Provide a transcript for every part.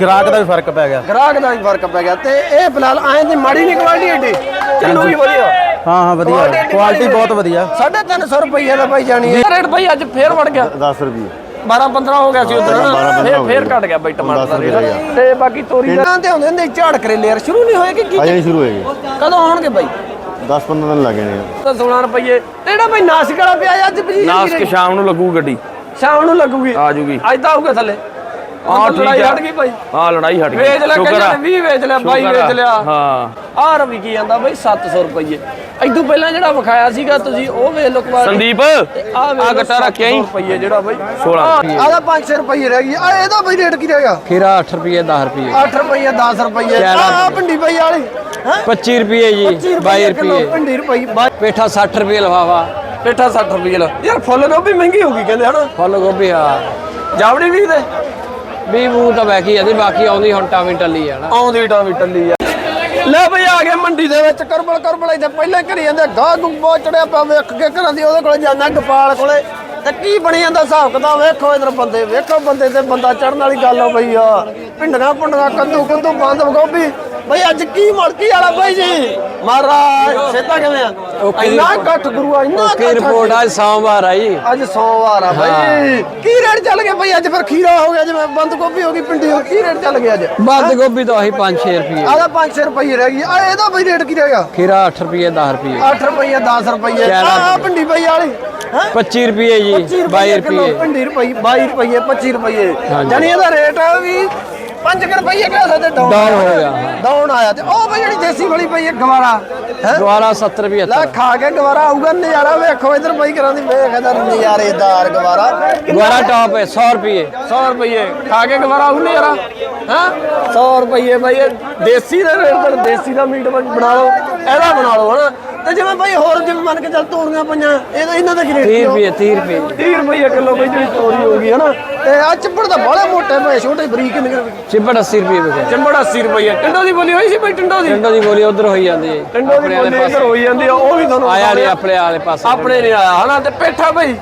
ਗ੍ਰਾਹਕ ਦਾ ਵੀ ਫ਼ਰਕ ਪੈ ਗਿਆ। ਗ੍ਰਾਹਕ ਦਾ ਵੀ ਫ਼ਰਕ ਪੈ ਗਿਆ ਤੇ ਇਹ ਫਿਲਹਾਲ ਐਂ ਦੀ ਮਾੜੀ ਨਹੀਂ ਕੁਆਲਿਟੀ ਏਡੀ ਚੱਲੂਗੀ ਵਧੀਆ ਹਾਂ ਹਾਂ ਵਧੀਆ। ਕੁਆਲਿਟੀ ਬਹੁਤ ਵਧੀਆ। 350 ਰੁਪਏ ਦਾ ਬਾਈ ਜਾਣੀ ਹੈ। ਰੇਟ ਬਾਈ ਅੱਜ ਫੇਰ ਵੜ ਗਿਆ। 10 ਰੁਪਏ। 12 15 ਹੋ ਗਿਆ ਸੀ ਉਧਰ। 12 15 ਫੇਰ ਫੇਰ ਗਿਆ। ਘਟ ਗਿਆ ਬਾਈ ਟਮਾਟਰ ਦਾ। ਰੇਟ ਤੇ ਬਾਕੀ ਤੋਰੀ ਦਾ ਤੇ ਹੁੰਦੇ ਹੁੰਦੇ ਝਾੜ ਕਰੇਲੇ ਯਾਰ ਸ਼ੁਰੂ ਨਹੀਂ ਹੋਏ ਕਿ ਕੀ? ਅਜੇ ਸ਼ੁਰੂ ਹੋਏਗੀ ਕਦੋਂ ਆਉਣਗੇ ਬਾਈ? 10 15 ਦਿਨ ਲੱਗੇ ਨੇ ਤਾਂ 16 ਰੁਪਏ। ਤੇ ਜਿਹੜਾ ਬਾਈ ਨਾਸਿਕ ਵਾਲਾ ਪਿਆ ਅੱਜ ਪਜੀ ਨਾਸਕ ਸ਼ਾਮ ਨੂੰ ਲੱਗੂ ਗੱਡੀ। ਸ਼ਾਮ ਨੂੰ ਲੱਗੂਗੀ। ਆ ਜੂਗੀ। ਅੱਜ ਤਾਂ ਆਊਗਾ ਥੱਲੇ। ਹਾਂ ਠੀਕ ਲੜਾਈ ਆ। ਹਟ ਗਈ ਬਾਈ ਹਾਂ ਲੜਾਈ ਹਟ ਗਈ। ਵੇਚ ਲੈ। ਕਹਿੰਦੇ 20 ਵੇਚ ਲਿਆ 22 ਸ਼ੁਕਰ ਆ। ਵੇਚ ਲਿਆ। ਹਾਂ। ਆਹ ਰਵੀ ਕੀ ਜਾਂਦਾ ਬਾਈ 700 ਰੁਪਏ ਇਦੋਂ ਪਹਿਲਾਂ ਜਿਹੜਾ ਵਿਖਾਇਆ ਸੀਗਾ ਤੁਸੀਂ ਉਹ ਵੇਚ ਲਓ ਕੁਆਰ ਸੰਦੀਪ ਆ ਗੱਟਾ ਰੱਖਿਆ ਹੀ ਰੁਪਏ ਜਿਹੜਾ ਬਾਈ। 16 ਆਦਾ 500 ਰੁਪਏ ਰਹਿ ਗਈ। ਆ ਇਹਦਾ ਬਾਈ ਰੇਟ ਕੀ ਰਹੇਗਾ ਖੀਰਾ 8 ਰੁਪਏ 10 ਰੁਪਏ 8 ਰੁਪਏ 10 ਰੁਪਏ ਆ ਭੰਡੀ ਬਾਈ ਵਾਲੀ। ਹੈ? 25 ਰੁਪਏ ਜੀ 22 ਰੁਪਏ ਭੰਡੀ ਰੁਪਏ ਪੇਠਾ 60 ਰੁਪਏ ਲਫਾਫਾ। ਪੇਠਾ 60 ਰੁਪਏ ਲਾ। ਯਾਰ ਫੁੱਲ ਗੋਭੀ ਮਹਿੰਗੀ ਹੋ ਗਈ ਕਹਿੰਦੇ ਹਨਾ। ਫੁੱਲ ਗੋਭੀ ਆ ਜਾਵੜੀ ਵੀ ਤੇ ਵੀ ਮੂੰਹ ਤਾਂ ਬੈਠੀ ਜਾਂਦੀ ਬਾਕੀ ਆਉਂਦੀ ਹੁਣ ਟਾਵੀਂ ਟੱਲੀ ਆ ਨਾ। ਆਉਂਦੀ ਟਾਂ ਟੱਲੀ ਆ। ਲੈ ਬਈ ਆ ਗਏ ਮੰਡੀ ਦੇ ਵਿੱਚ, ਕਰਬਲ ਕਰਬਲ ਇੱਥੇ ਪਹਿਲਾਂ ਕਰੀ ਜਾਂਦੇ ਗਾਹ ਗੁੰਗ ਬਹੁਤ ਚੜਿਆ ਪਿਆ ਵੇਖ ਕੇ ਘਰਾਂ ਦੀ, ਉਹਦੇ ਕੋਲੇ ਜਾਂਦਾ ਗੋਪਾਲ ਕੋਲੇ। ਤੇ ਕੀ ਬਣੀ ਜਾਂਦਾ ਹਿਸਾਬ ਕਿਤਾਬ, ਵੇਖੋ ਇਧਰ ਬੰਦੇ, ਵੇਖੋ ਬੰਦੇ ਤੇ ਬੰਦਾ ਚੜਨ ਵਾਲੀ ਗੱਲ ਹੋ ਬਈ ਆ। ਪਿੰਡਾਂ ਪੁੰਡਾਂ ਕੱਦੂ ਕੱਦੂ, ਬੰਦ ਗੋਭੀ। ਬਈ ਅੱਜ ਕੀ ਮੜਕੀ ਵਾਲਾ ਬਾਈ ਜੀ? ਮਹਾਰਾਜ ਸੇਤਾ ਕਿਵੇਂ ਆ? ਇੰਨਾ ਘੱਟ ਗੁਰੂਆ ਇੰਨਾ ਕੀ ਘੱਟ ਰਿਪੋਰਟ ਅੱਜ ਸੋਮਵਾਰ ਆ ਜੀ। ਅੱਜ ਸੋਮਵਾਰ ਆ ਬਾਈ। ਕੀ ਰੇਟ ਚੱਲ ਗਿਆ ਬਈ? ਅੱਜ ਫਿਰ ਖੀਰਾ ਹੋ ਗਿਆ ਜਿਵੇਂ ਬੰਦ ਗੋਭੀ ਹੋ ਗਈ ਪਿੰਡੀ ਹੋ ਗਈ। ਕੀ ਰੇਟ ਚੱਲ ਗਿਆ ਅੱਜ? ਬੰਦ ਗੋਭੀ ਤਾਂ ਆਹੀ 5-6 ਰੁਪਏ ਆਦਾ 500 ਰੁਪਏ ਰਹਿ ਗਈ। ਆ ਇਹਦਾ ਬਈ ਰੇਟ ਕੀ ਰਹੇਗਾ ਖੀਰਾ 8 ਰੁਪਏ 10 ਰੁਪਏ 8 ਰੁਪਏ 10 ਰੁਪਏ ਚਾਰ ਆ ਭਿੰਡੀ ਪਈ ਵਾਲੀ। ਹੈ? 25 ਰੁਪਏ ਜੀ 22 ਰੁਪਏ ਭਿੰਡੀ ਰੁਪਏ 22 ਰੁਪਏ 25 ਰੁਪਏ ਜਾਨੀ ਇਹਦਾ ਰੇਟ ਆ ਵੀ 5 ਰੁਪਏ ਕਹਿ ਸਕਦੇ ਡਾਊਨ ਡਾਊਨ ਹੋ ਗਿਆ। ਡਾਊਨ ਆਇਆ ਤੇ ਉਹ ਬਈ ਜਿਹੜੀ ਦੇਸੀ ਵਾਲੀ ਪਈ ਹੈ ਗਵਾਰਾ ਹੈ? ਦੁਆਰਾ 70 ਰੁਪਏ ਲੈ ਖਾ ਕੇ ਗਵਾਰਾ ਆਊਗਾ ਨਜ਼ਾਰਾ ਵੇਖੋ ਇਧਰ ਬਈ ਕਰਾਂ ਦੀ ਵੇਖ ਇਹਦਾ ਨਜ਼ਾਰੇਦਾਰ ਗਵਾਰਾ। ਦੁਆਰਾ ਟਾਪ ਹੈ 100 ਰੁਪਏ 100 ਰੁਪਏ ਖਾ ਕੇ ਗਵਾਰਾ ਆਊ ਨਜ਼ਾਰਾ ਹਾਂ? 100 ਰੁਪਏ ਬਈ ਇਹ ਦੇਸੀ ਦੇ ਰੇਟ ਤੇ ਦੇਸੀ ਦਾ ਮੀਟ ਬਣਾ ਲਓ ਇਹਦਾ ਬਣਾ ਲਓ ਹਨਾ? ਤੇ ਜਿਵੇਂ ਬਈ ਹੋਰ ਜਿਵੇਂ ਮੰਨ ਕੇ ਚੱਲ ਤੋੜੀਆਂ ਪਈਆਂ ਇਹਦਾ ਇਹਨਾਂ ਦਾ ਕੀ ਰੇਟ 30 ਰੁਪਏ 30 ਰੁਪਏ। 30 ਰੁਪਏ ਕਿਲੋ ਬਈ ਜਿਹੜੀ ਤੋਰੀ ਹੋ ਗਈ ਹਨਾ? ਤੇ ਆ ਚਿੱਬੜ ਤਾਂ ਬਾਹਲੇ ਮੋਟੇ ਪਏ ਛੋਟੇ ਬਰੀਕ ਨਿਕਲ ਚਿੱਬੜ 80 ਰੁਪਏ ਵਿਕੇ ਚਿੱਬੜ 80 ਰੁਪਏ। ਟਿੰਡੋ ਦੀ ਬੋਲੀ ਹੋਈ ਸੀ ਬਈ ਟਿੰਡੋ ਦੀ? ਟੰਡੋ ਦੀ ਬੋਲੀ ਉਧਰ ਹੋਈ ਜਾਂਦੀ ਹੈ। ਟਿੰਡੋ ਦੀ ਬੋਲੀ ਇੱਧਰ ਹੋਈ ਜਾਂਦੀ ਆ ਉਹ ਵੀ ਤੁਹਾਨੂੰ ਆਇਆ ਨਹੀਂ ਆਪਣੇ ਵਾਲੇ ਪਾਸੇ। ਆਪਣੇ ਨਹੀਂ ਆਇਆ ਹਨਾ? ਤੇ ਪੇਠਾ ਬਈ?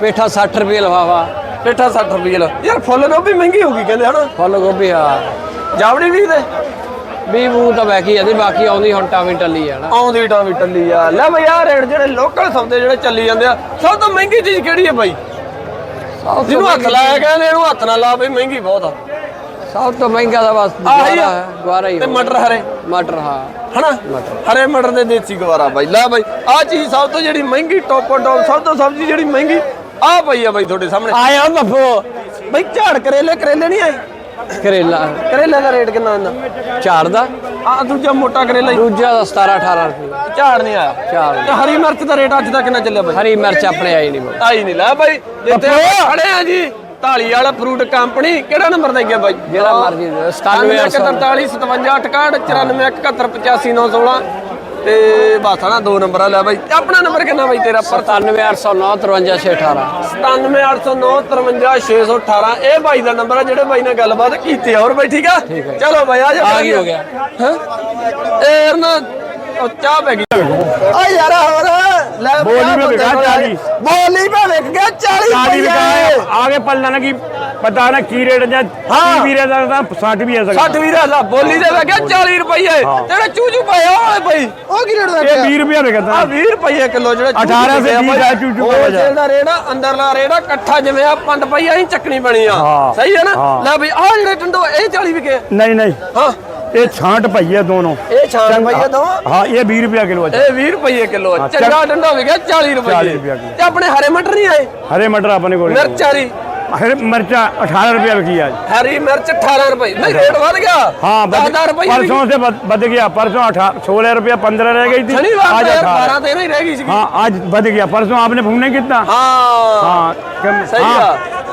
ਪੇਠਾ 60 ਰੁਪਏ ਲਫਾਫਾ। ਪੇਠਾ 60 ਰੁਪਏ ਲਾ ਯਾਰ ਫੁੱਲ ਗੋਭੀ ਮਹਿੰਗੀ ਹੋ ਗਈ ਕਹਿੰਦੇ ਹਨਾ? ਫੁੱਲ ਗੋਭੀ ਆ ਜਾਵੜੀ ਵੀ ਤੇ ਵੀ ਮੂੰਹ ਤਾਂ ਬੈਠੀ ਜਾਂਦੀ ਬਾਕੀ ਆਉਂਦੀ ਹੁਣ ਟਾਵੀਂ ਟੱਲੀ ਆ ਨਾ। ਆਉਂਦੀ ਟਾਂ ਵੀ ਟੱਲੀ ਆ। ਲੈ ਬਈ ਆ ਰੇਟ ਜਿਹੜੇ ਲੋਕਲ ਸੌਦੇ ਜਿਹੜੇ ਚੱਲੀ ਜਾਂਦੇ ਆ ਸਭ ਤੋਂ ਮਹਿੰਗੀ ਚੀਜ਼ ਕਿਹੜੀ ਹੈ ਬਾਈ? ਜਿਹਨੂੰ ਹੱਥ ਲਾਇਆ ਕਹਿੰਦੇ ਇਹਨੂੰ ਹੱਥ ਨਾ ਲਾ ਬਈ ਮਹਿੰਗੀ ਬਹੁਤ ਆ। ਸਭ ਤੋਂ ਮਹਿੰਗਾ ਦਾ ਬਸ ਆਹੀ ਆ। ਹੈ ਦੁਆਰਾ ਹੀ ਤੇ। ਮਟਰ ਹਰੇ। ਮਟਰ ਹਾਂ। ਹਨਾ? ਹਰੇ ਮਟਰ ਦੇ ਦੇਸੀ ਗਵਾਰਾ ਬਾਈ। ਲੈ ਬਾਈ ਆ ਚੀਜ਼ ਸਭ ਤੋਂ ਜਿਹੜੀ ਮਹਿੰਗੀ ਟੋਪੋ ਟੋਪ ਸਭ ਤੋਂ ਸਬਜ਼ੀ ਜਿਹੜੀ ਮਹਿੰਗੀ ਆ ਪਈ ਆ ਬਾਈ ਤੁਹਾਡੇ ਸਾਹਮਣੇ। ਆਇਆ ਬੱਫੋ ਬਾਈ ਝਾੜ ਕਰੇਲੇ ਕਰੇਲੇ ਨਹੀਂ ਆਏ? ਕਰੇਲਾ। ਕਰੇਲੇ ਦਾ ਰੇਟ ਕਿੰਨਾ ਹੁੰਦਾ? ਚਾਰ ਦਾ ਆ ਦੂਜਾ ਮੋਟਾ ਕਰੇਲਾ ਹੀ। ਦੂਜਾ ਦਾ 17 18 ਰੁਪਏ। ਝਾੜ ਨਹੀਂ ਆਇਆ। ਝਾੜ। ਤੇ ਹਰੀ ਮਿਰਚ ਦਾ ਰੇਟ ਅੱਜ ਦਾ ਕਿੰਨਾ ਚੱਲਿਆ ਬਾਈ? ਹਰੀ ਮਿਰਚ ਆਪਣੇ ਆਈ ਨਹੀਂ ਬਾਬਾ ਆਈ ਨਹੀਂ। ਲੈ ਬਾਈ ਆਪਾਂ ਖੜੇ ਆ ਜੀ ਢਾਲੀ ਵਾਲਾ ਫਰੂਟ ਕੰਪਨੀ ਕਿਹੜਾ ਨੰਬਰ ਦੇ ਗਿਆ ਬਾਈ? ਜਿਹੜਾ ਮਰਜ਼ੀ ਦੇ ਦਿਓ, 97 97 47 57 94 916 ਤੇ ਬਸ ਨਾ ਦੋ ਨੰਬਰ ਆ ਲੈ ਬਾਈ। ਤੇ ਆਪਣਾ ਨੰਬਰ ਕਿੰਨਾ ਬਾਈ ਤੇਰਾ? ਪਰ 97809 53618 97809 ਇਹ ਬਾਈ ਦਾ ਨੰਬਰ ਆ ਜਿਹੜੇ ਬਾਈ ਨਾਲ ਗੱਲਬਾਤ ਕੀਤੀ ਆ। ਹੋਰ ਬਾਈ ਠੀਕ ਆ? ਚਲੋ ਬਾਈ ਆ ਜਾ ਆ ਕੀ ਹੋ ਗਿਆ। ਹੈਂ? ਇਹ ਨਾ ਉਹ ਚਾਹ ਪੈ ਗਈ ਆ ਯਾਰ ਹੋਰ ਲੈ ਬੋਲੀ में बिका 40 ਬੋਲੀ ਪੇ ਵਿਕ ਗਿਆ 40 चाली ਰੁਪਏ। बिका आगे पलना ना कि पता ना की रेट या हाँ। की भी रहता था साठ भी है सकता 60 ਵੀਰਾ ਲਾ ਬੋਲੀ ਦੇ ਵਿਕ ਗਿਆ 40 ਰੁਪਏ ਜਿਹੜਾ ਚੂਚੂ ਪਾਇਆ ਓਏ ਬਾਈ ਉਹ ਕੀ ਰੇਟ ਦਾ ये बीस रुपया बिकता ਆ है 20 ਰੁਪਏ ਕਿਲੋ ਜਿਹੜਾ ਚੂਚੂ 18 ਸੇ ਵਿਕਿਆ 20 ਬਾਈ। ਦਾ ਚੂਚੂ ਉਹ ਪਾਇਆ ਜਾ। ਜਿਹੜਾ ਰੇਟ ਆ ਅੰਦਰਲਾ ਰੇਟ ਆ ਇਕੱਠਾ ਜਿਵੇਂ ਆ ਪੰਡ ਪਈ ਅਸੀਂ ਚੱਕਣੀ ਬਣੀ ਆ ਹਾਂ। ਸਹੀ ਹੈ ਨਾ ਹਾਂ। ਲੈ ਬਈ ਆ ਜਿਹੜੇ ਟੰਡੋ ਇਹ 40 ਵਿਕੇ नहीं नहीं ਹਾਂ ਇਹ ਛਾਂਟ ਪਈ ਦੋਨੋਂ। ਇਹ ਛਾਂਟ ਪਈ ਹੈ ਹਾਂ ਇਹ 20 ਰੁਪਏ ਕਿਲੋ ਹੈ। ਇਹ 20 ਰੁਪਏ ਕਿਲੋ ਹੈ। ਚੰਗਾ ਡੰਡਾ ਹੋ ਗਿਆ 40 ਰੁਪਏ। 40 ਰੁਪਏ ਕਿਲੋ। ਤੇ ਆਪਣੇ ਹਰੇ ਮਟਰ ਨਹੀਂ ਆਏ? ਹਰੇ ਮਟਰ ਆਪਣੇ ਕੋਲ। ਮਿਰਚਾਂ ਦੀ ਹਰੀ ਮਿਰਚਾਂ 18 ਰੁਪਏ ਵਿਕੀ ਅੱਜ ਹਰੀ ਮਿਰਚ 18 ਰੁਪਏ। ਨਹੀਂ ਰੇਟ ਵਧ ਗਿਆ। ਹਾਂ 10 ਰੁਪਏ ਪਰਸੋਂ ਸੇ ਵਧ ਗਿਆ। ਪਰਸੋਂ 16 ਰੁਪਏ 15 ਰਹਿ ਗਈ ਸੀ। ਅੱਜ 12 13 ਹੀ ਰਹਿ ਗਈ ਸੀ ਹਾਂ ਅੱਜ ਵਧ ਗਿਆ। ਪਰਸੋਂ ਆਪਨੇ ਫੋਨ ਨਹੀਂ ਹਾਂ। ਹਾਂ ਸਹੀ ਆ।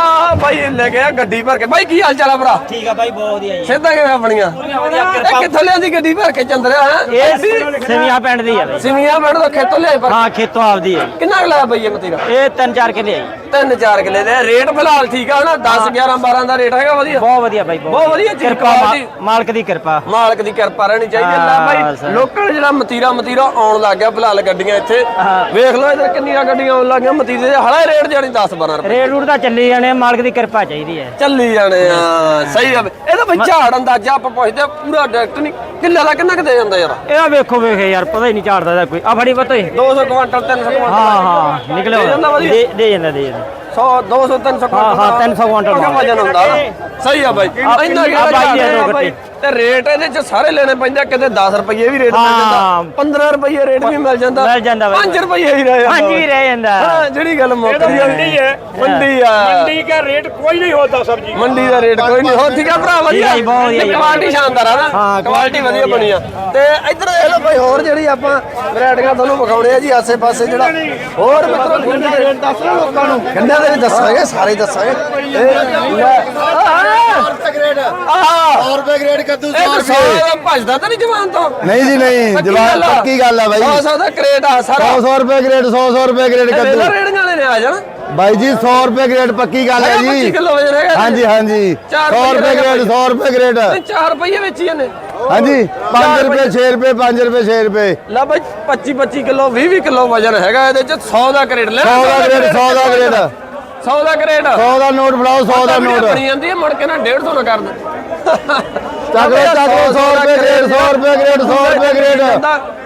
ਆ ਲੈ ਕੇ ਆ ਗੱਡੀ ਭਰ ਕੇ। ਬਾਈ ਕੀ ਹਾਲ ਚਾਲ ਆ ਭਰਾ? ਠੀਕ ਆ ਬਾਈ ਬਹੁਤ ਵਧੀਆ ਜੀ। ਸਿੱਧਾ ਕਿਵੇਂ ਆਪਣੀਆਂ? ਇਹ ਕਿੱਥੋਂ ਲਿਆਂਦੀ ਗੱਡੀ ਭਰ ਕੇ ਚੰਦਰਿਆ? ਹੈ ਇਹ ਪਿੰਡ ਦੀ ਆ ਬਾਈ ਸਿਮੀਆਂ ਪਿੰਡ ਤੋਂ ਖੇਤੋਂ ਲਿਆਏ ਪਰ ਹਾਂ ਖੇਤੋਂ ਆਪਦੀ ਹੈ। ਕਿੰਨਾ ਕੁ ਲਾਇਆ ਬਾਈ ਇਹ ਮਤੀਰਾ? ਇਹ ਤਿੰਨ ਚਾਰ ਕਿੱਲੇ ਆ ਜੀ। ਤਿੰਨ ਚਾਰ ਕਿਲੇ ਦੇ ਰੇਟ ਫਿਲਹਾਲ ਠੀਕ ਆ ਨਾ 10 11 12 ਦਾ ਰੇਟ ਹੈਗਾ ਵਧੀਆ। ਬਹੁਤ ਵਧੀਆ ਬਾਈ ਬਹੁਤ ਵਧੀਆ। ਚੀਜ਼ ਕਿਰਪਾ quality। ਮਾਲਕ ਦੀ ਕਿਰਪਾ। ਮਾਲਕ ਦੀ ਕਿਰਪਾ ਰਹਿਣੀ ਚਾਹੀਦੀ ਹੈ। ਲੈ ਹਾਂ, ਬਾਈ ਸਰ। ਲੋਕਲ ਜਿਹੜਾ ਮਤੀਰਾ ਮਤੀਰਾ ਆਉਣ ਲੱਗ ਗਿਆ ਫਿਲਹਾਲ ਗੱਡੀਆਂ ਇੱਥੇ। ਹਾਂ। ਵੇਖ ਲਓ ਇਧਰ ਕਿੰਨੀਆਂ ਗੱਡੀਆਂ ਆਉਣ ਲੱਗੀਆਂ। ਮਤੀਰੇ ਦੇ ਹਲੇ ਰੇਟ ਜਾਣੀ 10 12 ਰੁਪਏ। ਰੇਟ ਰੂਟ ਤਾਂ ਚੱਲੀ ਜਾਣੇ ਮਾਲਕ ਦੀ ਕਿਰਪਾ ਚਾਹੀਦੀ ਹੈ। ਚੱਲੀ ਜਾਣੇ ਆ। ਸਹੀ ਆ। ਇਹਦਾ ਬਈ ਝਾੜ ਅੰਦਾਜ਼ਾ ਆਪਾਂ ਪੁੱਛਦੇ ਆ, ਪੂਰਾ ਡਾਇਰੈਕਟ ਨਹੀਂ। ਕਿੱਲੇ ਦਾ ਕਿੰਨਾ ਕੁ ਦੇ ਜਾਂਦਾ ਯਾਰ? ਇਹ ਆ ਵੇਖੋ ਵੇਖੇ ਯਾਰ ਪਤਾ ਹੀ ਨਹੀਂ ਝਾੜਦਾ ਇਹਦਾ ਕੋਈ। ਆ ਫੜੀ ਪਤਾ ਹੀ 200 ਕੁਆਂਟਲ 300 ਕੁਆਂਟਲ। ਹਾਂ ਹਾਂ। ਨਿਕਲਿਆ ਦੇ ਜਾਂਦਾ ਵਧੀਆ? ਦੇ ਦੇ ਜਾਂਦਾ ਦੇ ਜਾਂਦਾ। 100 200 300 ਹਾਂ, ਹਾਂ, 300 ਕੁਆਂਟਲ ਦਾ। ਵਜਨ ਹੁੰਦਾ? ਨਾ ਸਹੀ ਆ ਬਾਈ। ਇੰਨਾ ਕਿਹੜਾ ਦੇ ਦੋ। ਤੇ ਰੇਟ ਇਹਦੇ ਚ ਸਾਰੇ ਲੈਣੇ ਪੈਂਦੇ ਕਿਤੇ 10 ਰੁਪਏ ਵੀ ਰੇਟ ਮਿਲ ਜਾਂਦਾ 15 ਰੁਪਏ ਰੇਟ ਵੀ ਮਿਲ ਜਾਂਦਾ ਮਿਲ ਜਾਂਦਾ 5 ਰੁਪਏ ਹੀ ਰਹਿ ਜਾਂਦਾ ਹਾਂਜੀ ਰਹਿ ਜਾਂਦਾ। ਹਾਂ ਜਿਹੜੀ ਗੱਲ ਮੁੱਕਦੀ ਹੈ ਮੰਡੀ ਹੈ। ਮੰਡੀ ਆ। ਮੰਡੀ ਦਾ ਰੇਟ ਕੋਈ ਨਹੀਂ ਹੁੰਦਾ ਸਬਜੀ। ਮੰਡੀ ਦਾ ਰੇਟ ਕੋਈ ਨਹੀਂ ਹੋ ਠੀਕ ਆ ਭਰਾ ਵਧੀਆ। ਕੁਆਲਿਟੀ ਸ਼ਾਨਦਾਰ ਆ ਨਾ। ਕੁਆਲਿਟੀ ਵਧੀਆ ਬਣੀ ਆ। ਤੇ ਇੱਧਰ ਇਹ ਲੋ ਬਾਈ ਹੋਰ ਜਿਹੜੀ ਆਪਾਂ ਵੈਰਾਈਟੀਆਂ ਤੁਹਾਨੂੰ ਵਿਖਾਉਣੇ ਆ ਜੀ ਆਸੇ-ਪਾਸੇ ਜਿਹੜਾ ਹੋਰ ਮਿੱਤਰੋ ਗੰਡੇ ਦੇ ਰੇਟ ਦੱਸ ਲੋਕਾਂ ਨੂੰ? ਗੰਡੇ ਦੇ ਦੱਸਾਂਗੇ? ਸਾਰੇ ਦੱਸਾਂਗੇ। ਆਹ। 4 ਰੁਪਏ ਗ੍ਰੇਡ ਆਹ। 4 ਰੁਪਏ ਗ੍ਰੇਡ ਕੱਦੂ ਇਹ ਸੌ ਦਾ ਭਜਦਾ ਤਾਂ ਨਹੀਂ ਜਵਾਨ ਤੋਂ। ਨਹੀਂ ਜੀ ਨਹੀਂ ਜਵਾਨ ਪੱਕੀ ਗੱਲ ਆ ਬਾਈ 100 ਦਾ ਕਰੇਟ ਆ ਸਾਰਾ। 100 ਰੁਪਏ ਗ੍ਰੇਡ 100 100 ਰੁਪਏ ਗ੍ਰੇਡ ਇਹ ਵੇਲਾ ਕੱਦੂ ਰੇੜੀਆਂ ਵਾਲੇ ਨੇ ਆ ਜਾਣਾ। ਬਾਈ ਜੀ 100 ਰੁਪਏ ਗ੍ਰੇਡ ਪੱਕੀ ਗੱਲ ਹੈ 25 ਜੀ। ਕਿਲੋ ਵਜਨ ਹੈਗਾ। ਹਾਂਜੀ ਹਾਂਜੀ। ਚਾਰ 100 ਰੁਪਏ ਰੁਪਏ ਗ੍ਰੇਡ 100 ਰੁਪਏ ਗ੍ਰੇਡ 4 ਰੁਪਏ ਵਿੱਚ ਹੀ ਇਹਨੇ। ਹਾਂਜੀ 5 ਰੁਪਏ 6 ਰੁਪਏ 5 ਰੁਪਏ 6 ਰੁਪਏ। ਲੈ ਬਾਈ 25 25 ਕਿਲੋ 20 20 ਕਿਲੋ ਵਜਨ ਹੈਗਾ ਇਹਦੇ ਚ। 100 ਦਾ ਕਰੇਟ ਲੈ 100 ਦਾ ਗ੍ਰੇਡ 100 ਦਾ ਗ੍ਰੇਡ 100 ਦਾ ਕਰੇਟ। 100 ਦਾ ਨੋਟ ਫੜਾਓ 100 ਦਾ ਨੋਟ। ਬਣੀ ਜਾਂਦੀ ਹੈ ਮੁੜ ਕੇ ਨਾ 150 ਨਾ ਕਰ ਦੇ ਚੱਕ ਲਓ, ਚੱਕ ਲਓ, 100 ਰੁਪਏ ਗ੍ਰੇਡ 100 ਰੁਪਏ ਗ੍ਰੇਡ 100 ਰੁਪਏ ਗ੍ਰੇਡ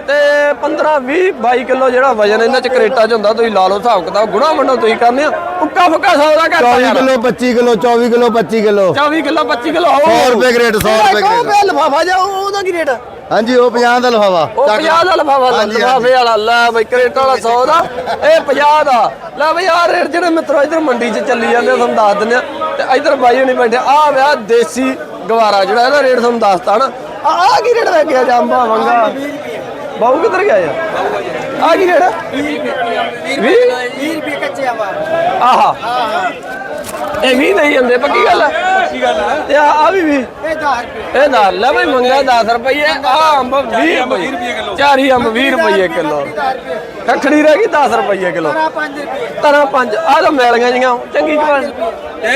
ਤੇ 15 20 22 ਕਿਲੋ ਜਿਹੜਾ ਵਜਨ ਇਹਨਾਂ ਚ ਕਰੇਟਾ ਚ ਹੁੰਦਾ ਤੁਸੀਂ ਲਾ ਲਓ ਹਿਸਾਬ ਕਿਤਾਬ ਗੁਣਾ ਵੰਡੋ ਤੁਸੀਂ ਕਰਨੇ ਆ। ਉੱਕਾ ਫੁੱਕਾ 100 ਦਾ ਕਰਤਾ 24 ਯਾਰ। Kilo 25 kilo 24 kilo 25 kilo. 24 kilo 25 kilo 100 ਰੁਪਏ ਗ੍ਰੇਡ 100 ਰੁਪਏ ਗ੍ਰੇਡ ਉਹ ਲਫਾਫਾ ਜਾ ਉਹਦਾ ਕੀ ਰੇਟ ਹਾਂਜੀ ਉਹ 50 ਦਾ ਉਹ 50 ਦਾ ਲਫਾਫਾ ਲਫਾਫੇ ਵਾਲਾ ਲੈ ਬਈ ਕਰੇਟ ਵਾਲਾ 100 ਦਾ ਇਹ 50 ਦਾ। ਲੈ ਬਈ ਆਹ ਰੇਟ ਜਿਹੜੇ ਮਿੱਤਰੋ ਇਧਰ ਮੰਡੀ 'ਚ ਚੱਲੀ ਜਾਂਦੇ ਆ, ਤੁਹਾਨੂੰ ਦੱਸ ਦਿੰਦੇ ਆ। ਤੇ ਇਧਰ ਬਾਈ ਨਹੀਂ ਬੈਠੇ ਆ ਵਿਆਹ ਦੇਸੀ ਗਵਾਰਾ ਜਿਹੜਾ ਇਹਦਾ ਰੇਟ ਤੁਹਾਨੂੰ ਦੱਸਤਾ ਨਾ ਆ ਆਹ ਕੀ ਰੇਟ ਲੱਗਿਆ ਜਾਂਬਾ ਵੰਗਾ? ਬਾਹੂ ਕਿੱਧਰ ਗਿਆ ਯਾਰ? ਆ ਕੀ ਰੇਟ 20 20 ਰੁਪਏ ਕੱਚੇ ਆਹਾ। ਇਹ ਵੀ ਨਹੀਂ ਜਾਂਦੇ ਪੱਕੀ ਗੱਲ ਹੈ ਪੱਕੀ ਗੱਲ ਹੈ ਤੇ ਆ ਆ ਵੀ ਵੀ ਇਹ 10 ਰੁਪਏ। ਇਹ 10 ਲੈ ਬਈ ਮੰਗਾ 10 ਰੁਪਏ ਆ ਅੰਬ 20 ਰੁਪਏ ਚਾਰ ਅੰਬ 20 ਰੁਪਏ ਕਿਲੋ। ਖਖੜੀ ਰਹਿ ਗਈ 10 ਰੁਪਏ ਕਿਲੋ। ਤਰਾ ਪੰਜ ਆ ਤਾਂ ਮਿਲੀਆਂ ਜੀਆਂ। ਚੰਗੀ ਜਵਾਨ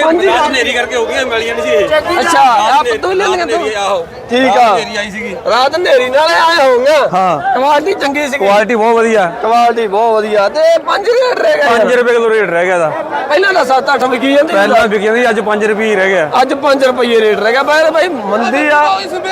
ਪੰਜ ਹੀ ਨੇਰੀ ਕਰਕੇ ਹੋ ਗਈਆਂ ਮਿਲੀਆਂ ਨਹੀਂ ਸੀ ਇਹ। ਅੱਛਾ ਆ ਪਤੂ ਲੈ ਲਈਆਂ ਤੂੰ। ਠੀਕ ਆ। ਨੇਰੀ ਆਈ ਸੀਗੀ। ਰਾਤ ਨੇਰੀ ਨਾਲ ਆਏ ਹੋਊਗਾ। ਹਾਂ। ਕੁਆਲਿਟੀ ਚੰਗੀ ਸੀ ਕੁਆਲਿਟੀ ਬਹੁਤ ਵਧੀਆ। ਕੁਆਲਿਟੀ ਬਹੁਤ ਵਧੀਆ। ਤੇ 5 ਰੇਟ ਰਹਿ ਗਿਆ 5 ਰੁਪਏ ਕਿਲੋ ਰੇਟ ਰਹਿ ਗਿਆ ਦਾ ਪਹਿਲਾਂ ਤਾਂ 7-8 ਵਿਕੀ ਜਾਂਦੀ। ਪਹਿਲਾਂ ਵਿਕੀ ਜਾਂਦੀ ਅੱਜ 5 ਰੁਪਏ ਹੀ ਰਹਿ ਗਿਆ। ਅੱਜ 5 ਰੁਪਏ ਰੇਟ ਰਹਿ ਗਿਆ। ਬਾਹਰ ਭਾਈ ਮੰਦੀ ਆ।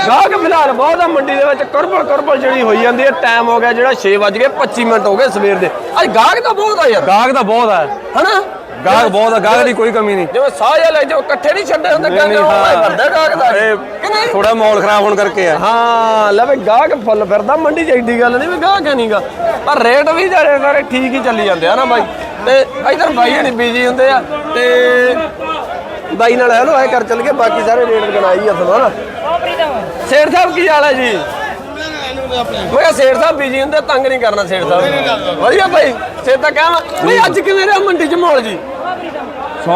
ਗਾਹਕ ਫਿਲਹਾਲ ਬਹੁਤ ਆ ਮੰਡੀ ਦੇ ਵਿੱਚ। ਕਰਬਲ ਕਰਬਲ ਜਿਹੜੀ ਹੋਈ ਜਾਂਦੀ ਹੈ ਟਾਈਮ ਹੋ ਗਿਆ ਜਿਹੜਾ 6 ਵਜ ਗਏ 25 ਮਿੰਟ ਹੋ ਗਏ। ਸਵੇਰ ਦੇ। ਅੱਜ ਗਾਹਕ ਤਾਂ ਬਹੁਤ ਆ ਯਾਰ। ਗਾਹਕ ਤਾਂ ਬਹੁਤ ਹੈ ਹਨਾ? ਗਾਹਕ ਬਹੁਤ ਆ ਗਾਹਕ ਦੀ ਕੋਈ ਕਮੀ ਨਹੀਂ। ਜਿਵੇਂ ਸਾਹ ਜਿਹਾ ਲੈ ਜੋ ਇਕੱਠੇ ਨਹੀਂ ਛੱਡੇ ਹੁੰਦੇ ਕਹਿੰਦੇ ਉਹ ਹਾਂ। ਭਰਦਾ ਗਾਹਕ ਦਾ। ਕਿ ਨਹੀਂ? ਥੋੜਾ ਮਾਹੌਲ ਖਰਾਬ ਹੋਣ ਕਰਕੇ ਆ। ਹਾਂ ਲੈ ਵੀ ਗਾਹਕ ਫੁੱਲ ਫਿਰਦਾ ਮੰਡੀ ਚ ਐਡੀ ਗੱਲ ਨਹੀਂ ਵੀ ਗਾਹਕ ਨਹੀਂਗਾ ਪਰ ਰੇਟ ਵੀ ਜਿਹੜੇ ਸਾਰੇ ਠੀਕ ਹੀ ਚੱਲੀ ਜਾਂਦੇ ਆ ਨਾ ਬਾਈ। ਤੇ ਇਧਰ ਬਾਈ ਹਣੀ ਬੀਜੀ ਹੁੰਦੇ ਆ ਤੇ ਬਾਈ ਨਾਲ ਹੈਲੋ ਐ ਕਰ ਚੱਲ ਕੇ ਬਾਕੀ ਸਾਰੇ ਰੇਟ ਗਣਾਈ ਆ ਤੁਹਾਨੂੰ ਹਨਾ ਸੇਠ ਸਾਹਿਬ ਕੀ ਹਾਲ ਹੈ ਜੀ? ਮੈਂ ਕਿਹਾ ਸੇਠ ਸਾਹਿਬ ਬੀਜੀ ਹੁੰਦੇ ਤੰਗ ਨਹੀਂ ਕਰਨਾ ਸੇਠ ਸਾਹਿਬ। ਵਧੀਆ ਭਾਈ ਸੇਠ ਤਾਂ ਕਹਾਂ ਬਈ ਅੱਜ ਕਿਵੇਂ ਰਿਹਾ ਮੰਡੀ ਚ ਮਾਹੌਲ ਜੀ?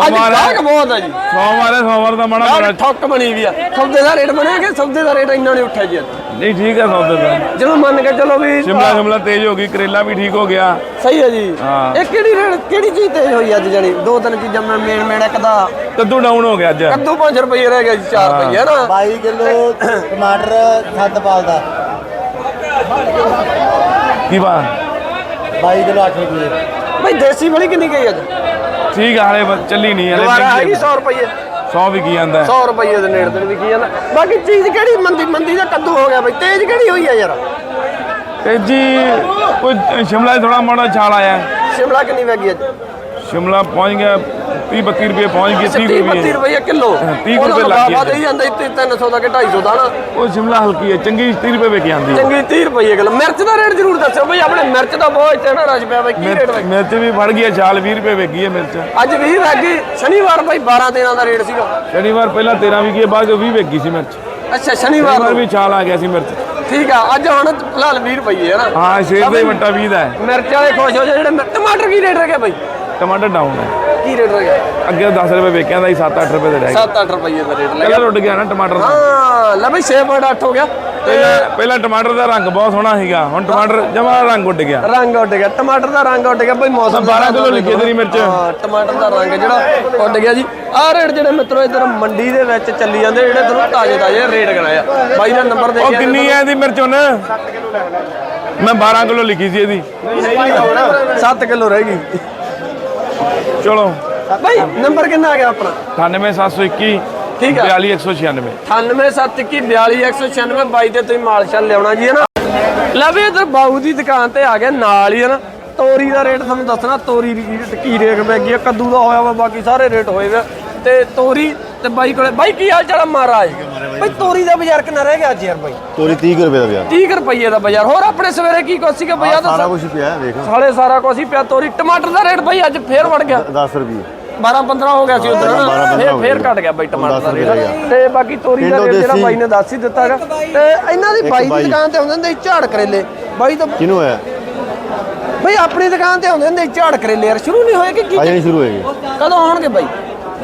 ਅੱਜ ਗਾਹਕ ਬਹੁਤ ਆ ਜੀ। ਸੋਮਵਾਰ ਹੈ ਸੋਮਵਾਰ ਦਾ ਮਾੜਾ ਗਾਹਕ ਠੱਕ ਬਣੀ ਵੀ ਆ। ਸੌਦੇ ਦਾ ਰੇਟ ਬਣਿਆ ਕਿ ਸੌਦੇ ਦਾ ਰੇਟ ਇੰਨਾ ਨਹੀਂ ਉੱਠਿਆ ਜੀ ਨਹੀਂ ਠੀਕ ਹੈ ਸੌਦੇ ਦਾ। ਜਦੋਂ ਮੰਨ ਕੇ ਚਲੋ ਵੀ ਸ਼ਿਮਲਾ ਸ਼ਿਮਲਾ ਤੇਜ਼ ਹੋ ਗਈ ਕਰੇਲਾ ਵੀ ਠੀਕ ਹੋ ਗਿਆ। ਸਹੀ ਹੈ ਜੀ। ਹਾਂ। ਇਹ ਕਿਹੜੀ ਰੇਟ ਕਿਹੜੀ ਚੀਜ਼ ਤੇਜ਼ ਹੋਈ ਅੱਜ ਜਾਨੀ ਦੋ ਤਿੰਨ ਚੀਜ਼ਾਂ ਮੈਂ ਮੇਨ ਮੇਨ ਇੱਕ ਦਾ ਕੱਦੂ ਡਾਊਨ ਹੋ ਗਿਆ ਅੱਜ। ਕੱਦੂ 5 ਰੁਪਏ ਰਹਿ ਗਿਆ ਜੀ 4 ਰੁਪਏ ਨਾ। 22 ਕਿਲੋ ਟਮਾਟਰ ਸੱਤ ਪਾਲਦਾ। ਕੀ ਬਾ 22 ਕਿਲੋ 8 ਰੁਪਏ। ਬਈ ਦੇਸੀ ਵਾਲੀ ਕਿੰਨੀ ਗਈ ਅੱਜ? ਠੀਕ ਆ ਹਲੇ ਚੱਲੀ ਨਹੀਂ ਹਲੇ ਦੁਬਾਰਾ ਹੈਗੀ 100 ਰੁਪਏ 100 ਵੀ ਕੀ ਜਾਂਦਾ। 100 ਰੁਪਏ ਦੇ ਨੇੜੇ ਤੇ ਵੀ ਕੀ ਜਾਂਦਾ। ਬਾਕੀ ਚੀਜ਼ ਕਿਹੜੀ ਮੰਦੀ ਮੰਦੀ ਦਾ ਕੱਦੂ ਹੋ ਗਿਆ ਬਈ। ਤੇਜ਼ ਕਿਹੜੀ ਹੋਈ ਆ ਯਾਰ? ਤੇ ਜੀ ਕੋਈ ਸ਼ਿਮਲਾ ਥੋੜਾ ਮਾੜਾ ਛਾਲ ਆਇਆ। ਸ਼ਿਮਲਾ ਕਿੰਨੀ ਵੈਗੀ ਅੱਜ? ਸ਼ਿਮਲਾ ਪਹੁੰਚ ਗਿਆ 30 32 ਰੁਪਏ ਪਹੁੰਚ ਗਈ 30 30 ਰੁਪਏ 32 ਰੁਪਏ ਕਿਲੋ? 30 ਰੁਪਏ ਲੱਗ ਗਏ। ਦੇ ਜਾਂਦਾ ਇੱਥੇ 300 ਦਾ ਕਿ 250 ਦਾ ਨਾ। ਉਹ ਸ਼ਿਮਲਾ ਹਲਕੀ ਹੈ ਚੰਗੀ 30 ਰੁਪਏ ਵਿਕ ਜਾਂਦੀ ਹੈ। ਚੰਗੀ 30 ਰੁਪਏ ਕਿਲੋ। ਮਿਰਚ ਦਾ ਰੇਟ ਜ਼ਰੂਰ ਦੱਸਿਓ ਬਈ ਆਪਣੇ ਮਿਰਚ ਦਾ ਬਹੁਤ ਇੱਥੇ ਨਾ ਰਸ਼ ਪਿਆ ਬਈ ਕੀ ਰੇਟ ਬਈ ਮਿਰਚ ਵੀ ਫੜ ਗਈ ਹੈ ਛਾਲ 20 ਰੁਪਏ ਵਿਕ ਗਈ ਹੈ ਮਿਰਚ। ਅੱਜ 20 ਲੱਗੀ ਸ਼ਨੀਵਾਰ ਭਾਈ 12 13 ਦਾ ਰੇਟ ਸੀਗਾ। ਸ਼ਨੀਵਾਰ ਪਹਿਲਾਂ 13 ਵਿਕੀ ਹੈ ਬਾਅਦ ਚੋਂ 20 ਵਿਕ ਗਈ ਸੀ ਮਿਰਚ। ਅੱਛਾ ਸ਼ਨੀਵਾਰ ਵੀ ਛਾਲ ਆ ਗਿਆ ਸੀ ਮਿਰਚ। ਠੀਕ ਆ ਅੱਜ ਹੁਣ ਫਿਲਹਾਲ 20 ਰੁਪਏ ਹੈ ਨਾ। ਹਾਂ ਸ਼ੇਰ ਦਾ ਹੀ ਵੱਟਾ 20 ਦਾ ਹੈ। ਮਿਰਚ ਵਾਲੇ ਖੁਸ਼ ਹੋ ਜਿਹੜੇ ਟਮਾਟਰ ਕੀ ਰੇਟ ਰਹਿ ਗਿਆ ਭਾਈ ਟਮਾਟਰ ਡਾਊਨ ਹੈ। ਕੀ ਰੇਟ ਰਹਿ ਗਿਆ ਅੱਗੇ 10 ਰੁਪਏ ਵੇਚਿਆ ਦਾ ਸੀ 7-8 ਰੁਪਏ ਦੇ ਰਹਿ 7-8 ਰੁਪਏ ਦਾ ਰੇਟ ਲੈ ਕਲਰ ਉੱਡ ਗਿਆ ਨਾ ਟਮਾਟਰ ਦਾ ਹਾਂ ਲੈ ਬਈ 6.8 ਹੋ ਗਿਆ। ਤੇ ਪਹਿਲਾਂ ਪਹਿਲਾਂ ਟਮਾਟਰ ਦਾ ਰੰਗ ਬਹੁਤ ਸੋਹਣਾ ਸੀਗਾ ਹੁਣ ਟਮਾਟਰ ਜਮਾ ਰੰਗ ਉੱਡ ਗਿਆ। ਰੰਗ ਉੱਡ ਗਿਆ। ਟਮਾਟਰ ਦਾ ਰੰਗ ਉੱਡ ਗਿਆ। ਬਈ ਮੌਸਮ ਦੇ 12 ਹਿਸਾਬ ਕਿਲੋ ਲਿਖੀ ਤੇਰੀ ਮਿਰਚ। ਹਾਂ ਟਮਾਟਰ ਦਾ ਰੰਗ ਜਿਹੜਾ ਉੱਡ ਗਿਆ ਜੀ। ਆਹ ਰੇਟ ਜਿਹੜੇ ਮਿੱਤਰੋ ਇਧਰ ਮੰਡੀ ਦੇ ਵਿੱਚ ਚੱਲੀ ਜਾਂਦੇ ਜਿਹੜੇ ਤੁਹਾਨੂੰ ਤਾਜ਼ੇ ਤਾਜ਼ੇ ਰੇਟ ਕਰਾਇਆ ਬਾਈ ਦਾ ਨੰਬਰ ਦੇ ਉਹ ਕਿੰਨੀ ਐ ਇਹਦੀ ਮਿਰਚ ਹੁਣ? ਮੈਂ 12 ਕਿਲੋ ਲਿਖੀ ਸੀ ਇਹਦੀ। 7 ਕਿਲੋ ਰਹਿ ਗਈ। ਚਲੋ। ਬਾਈ ਨੰਬਰ ਕਿੰਨਾ ਆ ਗਿਆ ਆਪਣਾ? 98721 ਠੀਕ ਆ। 42196 98721 ਬਾਈ ਤੇ ਤੁਸੀਂ ਮਾਲ ਸ਼ਾਲ ਲਿਆਉਣਾ ਜੀ ਹੈ ਨਾ? ਲੈ ਵੀ ਇਧਰ ਬਾਊ ਦੀ ਦੁਕਾਨ ਤੇ ਆ ਗਿਆ ਨਾਲ ਹੀ ਹੈ ਨਾ? ਤੋਰੀ ਦਾ ਰੇਟ ਤੁਹਾਨੂੰ ਦੱਸਣਾ ਤੋਰੀ ਦੀ ਕੀ- ਰੇਟ ਪੈ ਗਈ ਕੱਦੂ ਦਾ ਹੋਇਆ ਵਾ ਬਾਕੀ ਸਾਰੇ ਰੇਟ ਹੋਏ ਵੇ ਤੇ ਤੋਰੀ ਤੇ ਬਾਈ ਕੋਲੇ ਬਾਈ ਕੀ ਹਾਲ ਚਾਲ ਆ ਮਹਾਰਾਜ? ਬਾਈ ਤੋਰੀ ਦਾ ਬਾਜ਼ਾਰ ਕਿੰਨਾ ਰਹਿ ਗਿਆ ਅੱਜ ਯਾਰ ਬਾਈ? ਤੋਰੀ 30 ਰੁਪਏ ਦਾ ਪਿਆ 30 ਰੁਪਏ ਦਾ ਬਾਜ਼ਾਰ। ਹੋਰ ਆਪਣੇ ਸਵੇਰੇ ਕੀ ਕੁਛ ਸੀਗਾ ਬਾਜ਼ਾਰ ਸਾਰਾ ਕੁਝ ਪਿਆ ਦੇਖ ਸਾਲੇ ਸਾਰਾ ਹੀ ਪਿਆ ਤੋਰੀ। ਟਮਾਟਰ ਦਾ ਰੇਟ ਬਾਈ ਅੱਜ ਫੇਰ ਵੜ ਗਿਆ। 10 ਰੁਪਏ 12 15 ਹੋ ਗਿਆ ਸੀ ਉਧਰ। 12 15 ਫੇਰ ਫੇਰ ਗਿਆ। ਘਟ ਗਿਆ ਬਾਈ ਟਮਾਟਰ ਦਾ ਰੇਟ। ਤੇ ਬਾਕੀ ਤੋਰੀ ਦਾ ਰੇਟ ਜਿਹੜਾ। ਬਾਈ ਨੇ ਦੱਸ ਹੀ ਦਿੱਤਾ ਹੈਗਾ। ਤੇ ਇਹਨਾਂ ਦੀ ਬਾਈ ਦੀ। ਦੁਕਾਨ ਤੇ ਹੁੰਦੇ ਸੀ ਝਾੜ ਕਰੇਲੇ। ਬਾਈ ਤਾਂ ਕਿਨੂੰ ਹੋਇਆ? ਬਾਈ ਆਪਣੀ ਦੁਕਾਨ ਤੇ ਆਉਂਦੇ ਹੁੰਦੇ ਸੀ ਝਾੜ ਕਰੇਲੇ ਯਾਰ। ਸ਼ੁਰੂ ਨਹੀਂ ਹੋਏ ਕਿ ਕੀ ਅਜੇ ਨਹੀਂ ਸ਼ੁਰੂ ਹੋਏਗੀ ਕਦੋਂ ਆਉਣਗੇ ਬਾਈ?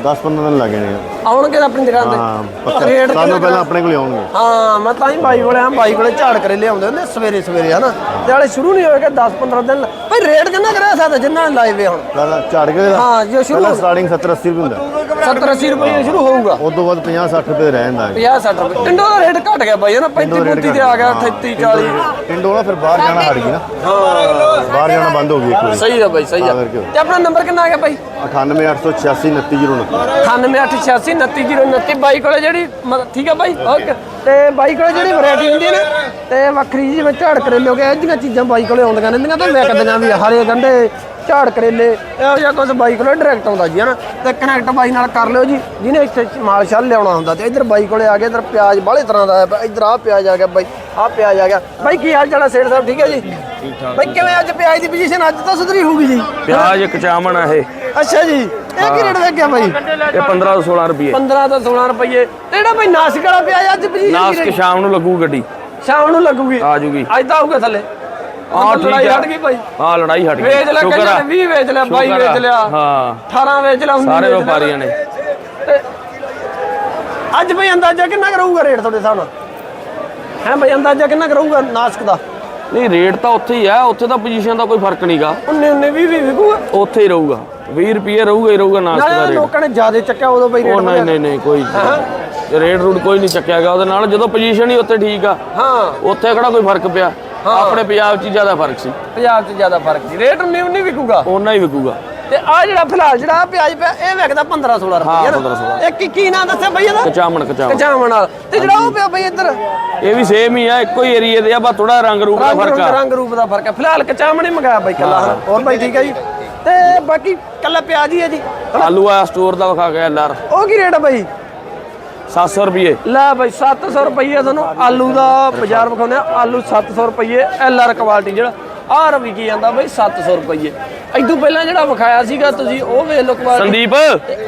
10 15 ਦਿਨ ਲੱਗੇ ਨੇ ਆਉਣਗੇ ਤਾਂ ਆਪਣੀ ਦੁਕਾਨ ਹਾਂ ਤੇ ਪੱਕਾ ਰੇਟ ਸਾਨੂੰ ਪਹਿਲਾਂ ਆਪਣੇ ਕੋਲ ਆਉਣਗੇ। ਹਾਂ ਮੈਂ ਤਾਂ ਹੀ ਬਾਈ ਕੋਲੇ ਆ ਬਾਈ ਕੋਲੇ ਝਾੜ ਕਰੇਲੇ ਆਉਂਦੇ ਹੁੰਦੇ ਸਵੇਰੇ ਸਵੇਰੇ ਹਨਾ। ਤੇ ਹਾਲੇ ਸ਼ੁਰੂ ਨਹੀਂ ਹੋਏਗਾ 10 15 ਦਿਨ ਬਾਈ ਰੇਟ ਕਿੰਨਾ ਕਰਿਆ ਸਕਦਾ ਜਿੰਨਾ ਨੇ ਲਾਏ ਵੇ ਹੁਣ? ਪਹਿਲਾਂ ਝਾੜ ਕੇ ਹਾਂ ਜੋ ਸ਼ੁਰੂ ਸਟਾਰਟਿੰਗ 70 80 ਰੁਪਏ ਹੁੰਦਾ। 70 80 ਰੁਪਏ ਸ਼ੁਰੂ ਹੋਊਗਾ। ਉਸ ਤੋਂ ਬਾਅਦ 50 60 ਰੁਪਏ ਰਹਿ ਜਾਂਦਾ। 50 60 ਰੁਪਏ। ਟਿੰਡੋ ਦਾ ਰੇਟ ਘਟ ਗਿਆ ਬਾਈ ਹਨਾ? 35 35 ਤੇ ਆ ਗਿਆ 38 40 ਪਿੰਡੋਂ ਨਾ ਫਿਰ ਬਾਹਰ ਜਾਣਾ ਹਟ ਗਈ ਨਾ। ਬਾਹਰ ਜਾਣਾ ਬੰਦ ਹੋ ਗਈ ਇੱਕ ਵਾਰੀ। ਸਹੀ ਆ ਬਾਈ ਸਹੀ ਆ। ਤਾਂ ਆਪਣਾ ਨੰਬਰ ਕਿੰਨਾ ਆ ਗਿਆ ਬਾਈ? 98886 2909 9886 ਬਾਈ ਕੋਲੇ ਜਿਹੜੀ ਮ- ਠੀਕ ਆ ਬਾਈ? ਓਕੇ। ਤੇ ਬਾਈ ਕੋਲੇ ਜਿਹੜੀ ਵੈਰਾਈਟੀ ਹੁੰਦੀ ਹੈ ਨਾ, ਤੇ ਵੱਖਰੀ ਜਿਹੀ ਵਿੱਚ ਝਾੜ ਕਰੇਲੇ ਹੋ ਗਏ, ਇਹ ਜਿਹੀਆਂ ਚੀਜ਼ਾਂ ਬਾਈ ਕੋਲੇ ਆਉਂਦੀਆਂ ਰਹਿੰਦੀਆਂ, ਤਾਂ ਵਿਕਦੀਆਂ ਵੀ ਹਰੇ ਗੰਢੇ ਝਾੜ ਕਰੇਲੇ। ਇਹੋ ਜਿਹਾ ਕੁਝ ਬਾਈ ਕੋਲੇ ਡਾਇਰੈਕਟ ਆਉਂਦਾ ਜੀ ਹਨਾ? ਤੇ ਕਨੈਕਟ ਬਾਈ ਨਾਲ ਕਰ ਲਿਓ ਜੀ ਜਿਹਨੇ ਇੱਥੇ ਮਾਲ ਸ਼ਾਲ ਲਿਆਉਣਾ ਹੁੰਦਾ ਤੇ ਇੱਧਰ ਬਾਈ ਕੋਲੇ ਆ ਗਏ ਇੱਧਰ ਪਿਆਜ਼ ਬਾਹਲੇ ਤਰ੍ਹਾਂ ਦਾ ਪਿਆ ਇੱਧਰ ਆਹ ਪਿਆਜ਼ ਆ ਗਿਆ ਬਾਈ ਆਹ ਪਿਆਜ਼ ਆ ਗਿਆ। ਬਾਈ ਕੀ ਹਾਲ ਚਾਲ ਹੈ ਸੇਠ ਸਾਹਿਬ ਠੀਕ ਹੈ ਜੀ? ਬਾਈ ਕਿਵੇਂ ਅੱਜ ਪਿਆਜ਼ ਦੀ ਪੋਜੀਸ਼ਨ ਅੱਜ ਤਾਂ ਸੁਧਰੀ ਹੋਊਗੀ ਜੀ? ਪਿਆਜ ਇੱਕ ਚਾਮਣ ਆ ਇਹ। ਅੱਛਾ ਜੀ ਇਹ ਕੀ ਰੇਟ ਲੱਗਿਆ ਬਾਈ? ਇਹ 15 ਤੋਂ 16 ਰੁਪਏ। 15 ਤੋਂ 16 ਰੁਪਏ। ਜਿਹੜਾ ਬਈ ਨਾਸਿਕ ਵਾਲਾ ਪਿਆ ਅੱਜ ਪਜੀ ਨਾਸਕ ਸ਼ਾਮ ਨੂੰ ਲੱਗੂ ਗੱਡੀ। ਸ਼ਾਮ ਨੂੰ ਲੱਗੂਗੀ? ਆ ਜੂਗੀ। ਅੱਜ ਤਾਂ ਆਊਗਾ ਥੱਲੇ। ਹਾਂ ਹਾਂ ਠੀਕ ਲੜਾਈ ਆ। ਹਟ ਗਈ ਭਾਈ। ਹਾਂ ਲੜਾਈ ਹਟ ਗਈ। ਵੇਚ ਲੈ ਸ਼ੁਕਰ ਆ। ਕਹਿੰਦੇ 20 ਵੇਚ ਲਿਆ 22 ਸ਼ੁਕਰ ਆ। ਵੇਚ ਲਿਆ। ਹਾਂ। 18 ਵੇਚ ਲਿਆ 19 ਸਾਰੇ ਵੇਚ ਲਿਆ। ਵਪਾਰੀਆਂ ਨੇ। ਤੇ ਅੱਜ ਬਈ ਅੰਦਾਜ਼ਾ ਕਿੰਨਾ ਕਰੂਗਾ ਰੇਟ ਤੁਹਾਡੇ ਹਿਸਾਬ ਨਾਲ? ਹੈ ਬਈ ਅੰਦਾਜ਼ਾ ਕਿੰਨਾ ਕਰੂਗਾ ਨਾਸਕ ਦਾ? ਨਹੀਂ ਰੇਟ ਤਾਂ ਉੱਥੇ ਹੀ ਆ। ਉੱਥੇ ਤਾਂ ਪੋਜੀਸ਼ਨ ਦਾ ਕੋਈ ਫ਼ਰਕ ਨਹੀਂਗਾ 19 19 20 20 ਵਿਕੂਗਾ? ਉੱਥੇ ਹੀ ਰਹੂਗਾ। 20 ਰੁਪਏ ਰਹੂਗਾ ਹੀ ਰਹੂਗਾ ਨਾਸਕ ਦਾ ਨਾਲੇ ਰੇਟ। ਲੋਕਾਂ ਨੇ ਜ਼ਿਆਦਾ ਚੱਕਿਆ ਉਦੋਂ ਬਈ ਰੇਟ ਉਹ ਨਹੀਂ ਨਹੀਂ ਨਹੀਂ ਕੋਈ ਰੇਟ ਰੂਟ ਕੋਈ ਨਹੀਂ ਚੱਕਿਆ ਗਿਆ ਉਹਦੇ ਨਾਲ ਜਦੋਂ ਪੋਜੀਸ਼ਨ ਹੀ ਉੱਥੇ ਠੀਕ ਆ ਹਾਂ। ਉੱਥੇ ਕਿਹੜਾ ਕੋਈ ਫ਼ਰਕ ਪਿਆ? ਆਪਣੇ ਪੰਜਾਬ 'ਚ ਜ਼ਿਆਦਾ ਫ਼ਰਕ ਸੀ। ਪੰਜਾਬ 'ਚ ਜ਼ਿਆਦਾ ਫ਼ਰਕ ਸੀ। ਰੇਟ 19 19 ਵਿਕੂਗਾ? ਉਹਨਾਂ ਹੀ ਵਿਕੂਗਾ। ਤੇ ਆ ਜਿਹੜਾ ਫਿਲਹਾਲ ਜਿਹੜਾ ਪਿਆਜ਼ ਪਿਆ ਇਹ ਵਿਕਦਾ 15 16 ਰੁਪਏ। ਹਾਂ, ਨਾ 15 16 ਇਹ ਕੀ ਕੀ ਨਾਂ ਦੱਸਿਆ ਬਈ ਇਹਦਾ? ਕਚਾਮਣ ਕਚਾਮਣ। ਕਚਾਵਣ ਨਾਲ ਤੇ ਜਿਹੜਾ ਉਹ ਪਿਆ ਬਈ ਇੱਧਰ? ਇਹ ਵੀ ਸੇਮ ਹੀ ਆ ਇੱਕੋ ਹੀ ਏਰੀਏ ਦੇ ਆ ਬਸ ਥੋੜਾ ਰੰਗ ਰੂਪ ਦਾ ਫ਼ਰਕ ਆ। ਰੰਗ ਰੂਪ ਦਾ ਫ਼ਰਕ ਹੈ ਫਿਲਹਾਲ ਕਚਾਵਣ ਹੀ ਮੰਗਾਇਆ ਬਾਈ ਕੱਲਾ। ਹੋਰ ਬਾਈ ਠੀਕ ਹੈ ਜੀ। ਤੇ ਬਾਕੀ ਕੱਲਾ ਪਿਆਜ਼ ਹੀ ਹੈ ਜੀ। ਆਲੂ ਆ ਸਟੋਰ ਦਾ ਵਿਖਾ ਗਿਆ ਐਲਆਰ ਉਹ ਕੀ ਰੇਟ ਹੈ ਬਾਈ? 700 ਰੁਪਏ ਲੈ ਬਾਈ 700 ਰੁਪਏ ਤੁਹਾਨੂੰ ਆਲੂ ਦਾ ਬਾਜ਼ਾਰ ਵਿਖਾਉਂਦੇ ਆ। ਆਲੂ 700 ਰੁਪਏ ਐਲ ਆਰ ਕੁਆਲਿਟੀ ਜਿਹੜਾ ਆਹ ਰਵੀ ਕੀ ਜਾਂਦਾ ਬਾਈ 700 ਰੁਪਏ ਇਦੋਂ ਪਹਿਲਾਂ ਜਿਹੜਾ ਵਿਖਾਇਆ ਸੀਗਾ ਤੁਸੀਂ ਉਹ ਵੇਖ ਲਓ ਕੁਆਲਿਟੀ। ਸੰਦੀਪ